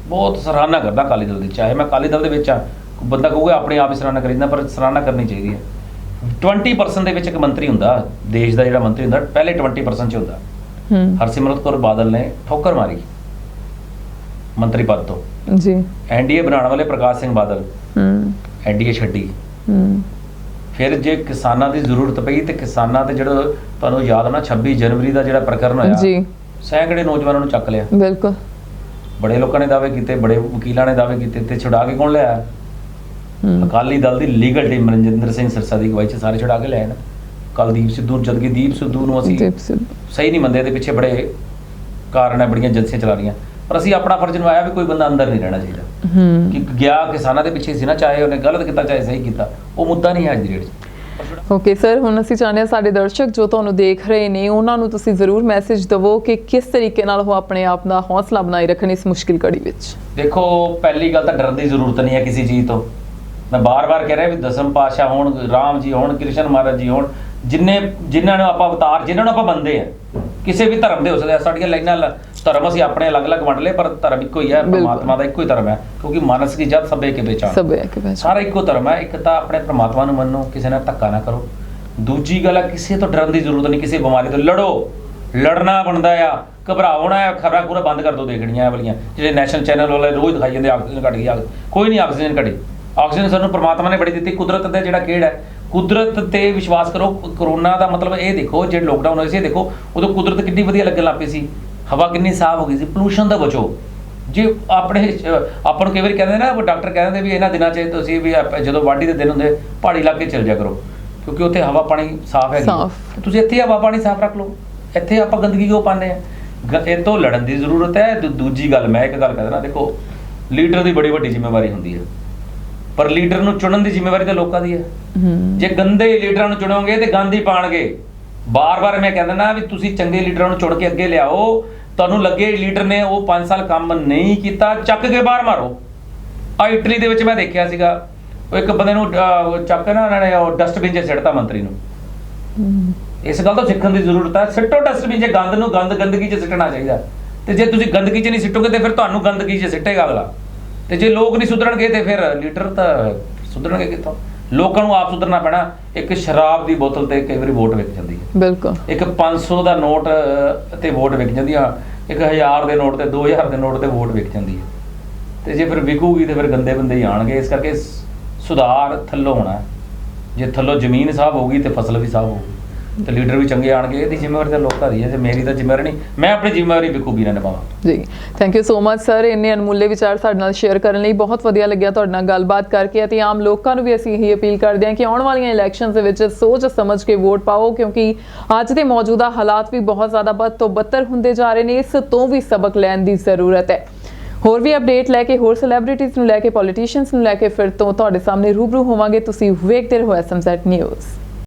ਬਹੁਤ ਸਰਾਹਨਾ ਕਰਦਾ ਅਕਾਲੀ ਦਲ ਦੀ ਚਾਹੇ ਮੈਂ ਅਕਾਲੀ ਦਲ ਦੇ ਵਿੱਚ ਆ ਬੰਦਾ ਕਹੂਗਾ ਆਪਣੇ ਆਪ ਹੀ ਸਰਾਹਨਾ ਕਰੀਦਾ ਪਰ ਸਰਾਹਨਾ ਕਰਨੀ ਚਾਹੀਦੀ ਹੈ। 20% ਦੇ ਵਿੱਚ ਇੱਕ ਮੰਤਰੀ ਹੁੰਦਾ ਦੇਸ਼ ਦਾ ਜਿਹੜਾ ਮੰਤਰੀ ਹੁੰਦਾ ਪਹਿਲੇ 20% ਚ ਹੁੰਦਾ। ਹਰਸਿਮਰਤ ਕੌਰ ਬਾਦਲ ਨੇ ਠੋਕਰ ਮਾਰੀ ਮੰਤਰੀ ਪਦ ਤੋਂ। ਜੀ। ਐਨਡੀਏ ਬਣਾਉਣ ਵਾਲੇ ਪ੍ਰਕਾਸ਼ ਸਿੰਘ ਬਾਦਲ। ਹੂੰ। ਐਨਡੀਏ ਛੱਡੀ। ਹੂੰ। ਫਿਰ ਜੇ ਕਿਸਾਨਾਂ ਦੀ ਜ਼ਰੂਰਤ ਪਈ ਤੇ ਕਿਸਾਨਾਂ ਤੇ ਜਿਹੜਾ ਤੁਹਾਨੂੰ ਯਾਦ ਹੋਣਾ 26 ਜਨਵਰੀ ਦਾ ਜਿਹੜਾ ਪ੍ਰਕਰਨ ਹੋਇਆ ਜੀ। ਸੈਂਕੜੇ ਨੌਜਵਾਨਾਂ ਨੂੰ ਚੱਕ ਲਿਆ। ਬਿਲਕੁਲ। ਬੜੇ ਲੋਕਾਂ ਨੇ ਦਾਅਵੇ ਕੀਤੇ ਬੜੇ ਵਕੀਲਾਂ ਨੇ ਦਾਅਵੇ ਕੀਤੇ ਤੇ ਛੁਡਾ ਕੇ ਕੌਣ ਲਿਆ ਅਕਾਲੀ ਦਲ ਦੀ ਲੀਗਲ ਟੀਮ ਮਨਜਿੰਦਰ ਸਿੰਘ ਸਿਰਸਾ ਦੀ ਅਗਵਾਈ ਚ ਸਾਰੇ ਛੁਡਾ ਕੇ ਲਿਆਏ ਨਾ। ਕੁਲਦੀਪ ਸਿੱਧੂ ਜਦ ਕਿ ਦੀਪ ਸਿੱਧੂ ਨੂੰ ਅਸੀਂ। ਸਹੀ ਨਹੀਂ ਮੰਨਦੇ ਇਹਦੇ ਪਿੱਛੇ ਬੜੇ ਕਾਰਨ ਹੈ ਬੜੀਆਂ ਏਜੰਸੀਆਂ ਚਲਾ ਰਹੀਆਂ। ਪਰ ਅਸੀਂ ਆਪਣਾ ਫਰਜ਼ ਨਿਭਾਇਆ ਵੀ ਕੋਈ ਬੰਦਾ ਅੰਦਰ ਨਹੀਂ ਰਹਿਣਾ ਚਾਹੀਦਾ। ਕਿ ਗਿਆ ਕਿਸਾਨਾਂ ਦੇ ਪਿੱਛੇ ਸੀ ਨਾ ਚਾਹੇ ਉਹਨੇ ਗਲਤ ਕੀਤਾ ਚਾਹੇ ਸਹੀ ਕੀਤਾ ਉਹ ਮੁੱਦਾ ਨਹੀਂ ਹੈ ਅੱਜ ਦੀ ਡੇਟ 'ਚ। ਓਕੇ ਸਰ ਹੁਣ ਅਸੀਂ ਚਾਹੁੰਦੇ ਹਾਂ ਸਾਡੇ ਦਰਸ਼ਕ ਜੋ ਤੁਹਾਨੂੰ ਦੇਖ ਰਹੇ ਨੇ ਉਹਨਾਂ ਨੂੰ ਤੁਸੀਂ ਜ਼ਰੂਰ ਮੈਸੇਜ ਦਿਵੋ ਕਿ ਕਿਸ ਤਰੀਕੇ ਨਾਲ ਉਹ ਆਪਣੇ ਆਪ ਦਾ ਹੌਸਲਾ ਬਣਾਈ ਰੱਖਣ ਇਸ ਮੁਸ਼ਕਿਲ ਘੜੀ ਵਿੱਚ। ਦੇਖੋ ਪਹਿਲੀ ਗੱਲ ਤਾਂ ਡਰਨ ਦੀ ਜ਼ਰੂਰਤ ਨਹੀਂ ਹੈ ਕਿਸੇ ਚੀਜ਼ ਤੋਂ। ਮੈਂ ਬਾਰ-ਬਾਰ ਕਹਿ ਰਿਹਾ ਵੀ ਦਸਮ ਪਾਤਸ਼ਾਹ ਹੋਣ ਰਾਮ ਜੀ ਹੋਣ ਕ੍ਰਿਸ਼ਨ ਮਹਾਰਾਜ ਜੀ ਹੋਣ ਜਿੰਨੇ ਜਿਨ੍ਹਾਂ ਨੂੰ ਆਪਾਂ ਅਵਤਾਰ ਜਿਨ੍ਹਾਂ ਨੂੰ ਆਪਾਂ ਬੰਦੇ ਆ ਕਿਸੇ ਵੀ ਧਰਮ ਦੇ ਹੋ ਸਕਦੇ ਆ ਸਾਡੀਆਂ ਲਾਈਨਾਂ ਧਰਮ ਅਸੀਂ ਆਪਣੇ ਅਲੱਗ-ਅਲੱਗ ਵੰਡ ਲਏ ਪਰ ਧਰਮ ਇੱਕੋ ਹੀ ਹੈ। ਪਰਮਾਤਮਾ ਦਾ ਇੱਕੋ ਹੀ ਧਰਮ ਹੈ ਕਿਉਂਕਿ ਮਾਨਸ ਕੀ ਜਦ ਸਭੇ ਕੇ ਪਹਿਚਾਨ ਸਭ ਕਿ ਪਹਿਚਾਨ ਸਾਰਾ ਇੱਕੋ ਧਰਮ ਹੈ ਇੱਕ ਤਾਂ ਆਪਣੇ ਪ੍ਰਮਾਤਮਾ ਨੂੰ ਮੰਨੋ ਕਿਸੇ ਨਾਲ ਧੱਕਾ ਨਾ ਕਰੋ। ਦੂਜੀ ਗੱਲ ਹੈ ਕਿਸੇ ਤੋਂ ਡਰਨ ਦੀ ਜ਼ਰੂਰਤ ਨਹੀਂ ਕਿਸੇ ਬਿਮਾਰੀ ਤੋਂ। ਲੜੋ ਲੜਨਾ ਬਣਦਾ ਆ ਘਬਰਾਓ ਨਾ ਖਬਰਾਂ ਪੂਰਾ ਬੰਦ ਕਰ ਦੋ ਦੇਖਣੀਆਂ ਵਾਲੀਆਂ। ਜਿਹੜੇ ਨੈਸ਼ਨਲ ਚੈਨਲ ਵਾਲੇ ਰੋਜ਼ ਦਿਖਾਈ ਜਾਂਦੇ ਆਕਸੀਜਨ ਘਟ ਗਈ ਕੋਈ ਨਹੀਂ ਆਕਸੀਜਨ ਘਟੀ। ਆਕਸੀਜਨ ਸਾਨੂੰ ਪ੍ਰਮਾਤਮਾ ਨੇ ਬੜੀ ਦਿੱਤੀ ਕੁਦਰਤ ਦਾ ਜਿਹੜਾ ਖੇਡ ਹੈ ਕੁਦਰਤ ਤੇ ਵਿਸ਼ਵਾਸ ਕਰੋ ਕਰੋਨਾ ਦਾ ਮਤਲਬ ਇਹ ਦੇਖੋ ਜੇ ਲੋਕਡਾਊਨ ਹੋਇਆ ਸੀ ਇਹ ਦੇਖੋ ਉਦੋਂ ਕੁਦਰਤ ਕਿੰਨੀ ਵਧੀਆ ਲੱਗਣ ਲੱਗ ਪਈ ਸੀ ਹਵਾ ਕਿੰਨੀ ਸਾਫ਼ ਹੋ ਗਈ ਸੀ ਪੋਲੂਸ਼ਨ ਤੋਂ ਬਚੋ। ਜੇ ਆਪਣੇ ਆਪਾਂ ਨੂੰ ਕਈ ਵਾਰੀ ਕਹਿੰਦੇ ਨਾ ਡਾਕਟਰ ਕਹਿੰਦੇ ਵੀ ਇਹਨਾਂ ਦਿਨਾਂ 'ਚ ਤੁਸੀਂ ਵੀ ਜਦੋਂ ਵਾਢੀ ਦੇ ਦਿਨ ਹੁੰਦੇ ਪਹਾੜੀ ਇਲਾਕੇ ਚਲ ਜਾ ਕਰੋ ਕਿਉਂਕਿ ਉੱਥੇ ਹਵਾ ਪਾਣੀ ਸਾਫ਼ ਹੈਗੀ ਸਾਫ਼। ਤੁਸੀਂ ਇੱਥੇ ਹਵਾ ਪਾਣੀ ਸਾਫ਼ ਰੱਖ ਲਓ ਇੱਥੇ ਆਪਾਂ ਗੰਦਗੀ ਕਿਉਂ ਪਾਉਂਦੇ ਆ ਇਹ ਤੋਂ ਲੜਨ ਦੀ ਜ਼ਰੂਰਤ ਹੈ ਦੂ- ਦੂਜੀ ਗੱਲ ਮੈਂ ਇੱਕ ਗੱਲ ਕਹਿੰਦਾ ਦੇਖੋ ਲੀਡਰ ਦੀ ਬੜੀ ਵੱਡੀ ਜ਼ਿੰਮੇਵਾਰੀ ਹੁੰਦੀ ਹੈ। ਪਰ ਲੀਡਰ ਨੂੰ ਚੁਣਨ ਦੀ ਜ਼ਿੰਮੇਵਾਰੀ ਤਾਂ ਲੋਕਾਂ ਦੀ ਹੈ। ਜੇ ਗੰਦੇ ਲੀਡਰਾਂ ਨੂੰ ਚੁਣੋਗੇ ਤੇ ਗੰਦ ਹੀ ਪਾਣਗੇ। ਬਾਰ-ਬਾਰ ਮੈਂ ਕਹਿੰਦਾ ਨਾ ਵੀ ਤੁਸੀਂ ਚੰਗੇ ਲੀਡਰਾਂ ਨੂੰ ਚੁਣ ਕੇ ਅੱਗੇ ਲਿਆਓ। ਤੁਹਾਨੂੰ ਲੱਗੇ ਲੀਡਰ ਨੇ ਉਹ 5 ਸਾਲ ਕੰਮ ਨਹੀਂ ਕੀਤਾ ਚੱਕ ਕੇ ਬਾਹਰ ਮਾਰੋ। ਆ ਇਟਲੀ ਦੇ ਵਿੱਚ ਮੈਂ ਦੇਖਿਆ ਸੀਗਾ। ਉਹ ਇੱਕ ਬੰਦੇ ਨੂੰ ਚੱਕ ਨਾ ਉਹਨਾਂ ਨੇ ਉਹ ਡਸਟਬਿਨ 'ਚ ਸਿੱਟਤਾ ਮੰਤਰੀ ਨੂੰ। ਇਸ ਗੱਲ ਤੋਂ ਸਿੱਖਣ ਦੀ ਜ਼ਰੂਰਤ ਹੈ। ਸਿੱਟੋ ਡਸਟਬਿਨ 'ਚ ਗੰਦ ਨੂੰ ਗੰਦ ਗੰਦਗੀ 'ਚ ਸਿੱਟਣਾ ਚਾਹੀਦਾ। ਤੇ ਜੇ ਤੁਸੀਂ ਗੰਦਗੀ 'ਚ ਨਹੀਂ ਸਿੱਟੋਗੇ ਤੇ ਫਿਰ ਤੁਹਾਨੂੰ ਗੰਦਗੀ 'ਚ ਸਿੱਟੇਗਾ ਅਗਲਾ। ਤੇ ਜੇ ਲੋਕ ਨਹੀਂ ਸੁਧਰਨਗੇ ਤੇ ਫਿਰ ਲੀਡਰ ਤਾਂ ਸੁਧਰਨਗੇ ਕਿੱਥੋਂ? ਲੋਕਾਂ ਨੂੰ ਆਪ ਸੁਧਰਨਾ ਪੈਣਾ। ਇੱਕ ਸ਼ਰਾਬ ਦੀ ਬੋਤਲ ਤੇ ਕਈ ਵਾਰੀ ਵੋਟ ਵਿਕ ਜਾਂਦੀ ਹੈ। ਬਿਲਕੁਲ। ਇੱਕ 500 ਦਾ ਨੋਟ ਤੇ ਵੋਟ ਵਿਕ ਜਾਂਦੀ ਆ। ਇੱਕ 1000 ਦੇ ਨੋਟ ਤੇ 2000 ਦੇ ਨੋਟ ਤੇ ਵੋਟ ਵਿਕ ਜਾਂਦੀ ਹੈ। ਤੇ ਜੇ ਫਿਰ ਵਿਕੂਗੀ ਤੇ ਫਿਰ ਗੰਦੇ ਬੰਦੇ ਹੀ ਆਣਗੇ। ਇਸ ਕਰਕੇ ਸੁਧਾਰ ਥੱਲੋਂ ਹੋਣਾ। ਜੇ ਥੱਲੋਂ ਜ਼ਮੀਨ ਸਾਫ਼ ਹੋਊਗੀ ਤੇ ਫਸਲ ਵੀ ਸਾਫ਼ ਹੋਊਗੀ। ਤੇ ਲੀਡਰ ਵੀ ਚੰਗੇ ਆਣਗੇ, ਇਹਦੀ ਜ਼ਿੰਮੇਵਾਰੀ ਤਾਂ ਲੋਕਾਂ ਦੀ ਹੈ, ਤੇ ਮੇਰੀ ਤਾਂ ਜ਼ਿੰਮੇਵਾਰੀ ਨਹੀਂ। ਮੈਂ ਆਪਣੀ ਜ਼ਿੰਮੇਵਾਰੀ ਬਖੂਬੀ ਨਾਲ ਨਿਭਾਵਾਂ ਜੀ। Thank you so much sir ਇੰਨੇ ਅਨਮੁੱਲੇ ਵਿਚਾਰ ਸਾਡੇ ਨਾਲ ਸ਼ੇਅਰ ਕਰਨ ਲਈ ਬਹੁਤ ਵਧੀਆ ਲੱਗਿਆ ਤੁਹਾਡੇ ਨਾਲ ਗੱਲਬਾਤ ਕਰਕੇ ਅਤੇ ਆਮ ਲੋਕਾਂ ਨੂੰ ਵੀ ਅਸੀਂ ਇਹੀ ਅਪੀਲ ਕਰਦੇ ਹਾਂ ਕਿ ਆਉਣ ਵਾਲੀਆਂ ਇਲੈਕਸ਼ਨਸ ਦੇ ਵਿੱਚ ਸੋਚ ਸਮਝ ਕੇ ਵੋਟ ਪਾਓ, ਕਿਉਂਕਿ ਅੱਜ ਦੇ ਮੌਜੂਦਾ ਹਾਲਾਤ ਵੀ ਬਹੁਤ ਜ਼ਿਆਦਾ ਬਦ ਤੋਂ ਬੱਤਰ ਹੁੰਦੇ ਜਾ ਰਹੇ ਨੇ, ਇਸ ਤੋਂ ਵੀ ਸਬਕ ਲੈਣ ਦੀ ਜ਼ਰੂਰਤ ਹੈ। ਹੋਰ ਵੀ ਅਪਡੇਟ ਲੈ ਕੇ, ਹੋਰ ਸੈਲੀਬ੍ਰਿਟੀਜ਼ ਨੂੰ ਲੈ ਕੇ ਪੋਲੀਟੀਸ਼ੀਅਨਸ ਨੂੰ ਲੈ ਕੇ ਫਿਰ ਤੋਂ ਤੁਹਾਡੇ ਸਾਹਮਣੇ ਰੂਬਰੂ ਹੋਵਾਂਗੇ। ਤੁਸੀਂ ਵੇਖਦੇ ਰਹੋ ਐਸਐਮਜ਼ੈਡ ਨਿਊਜ਼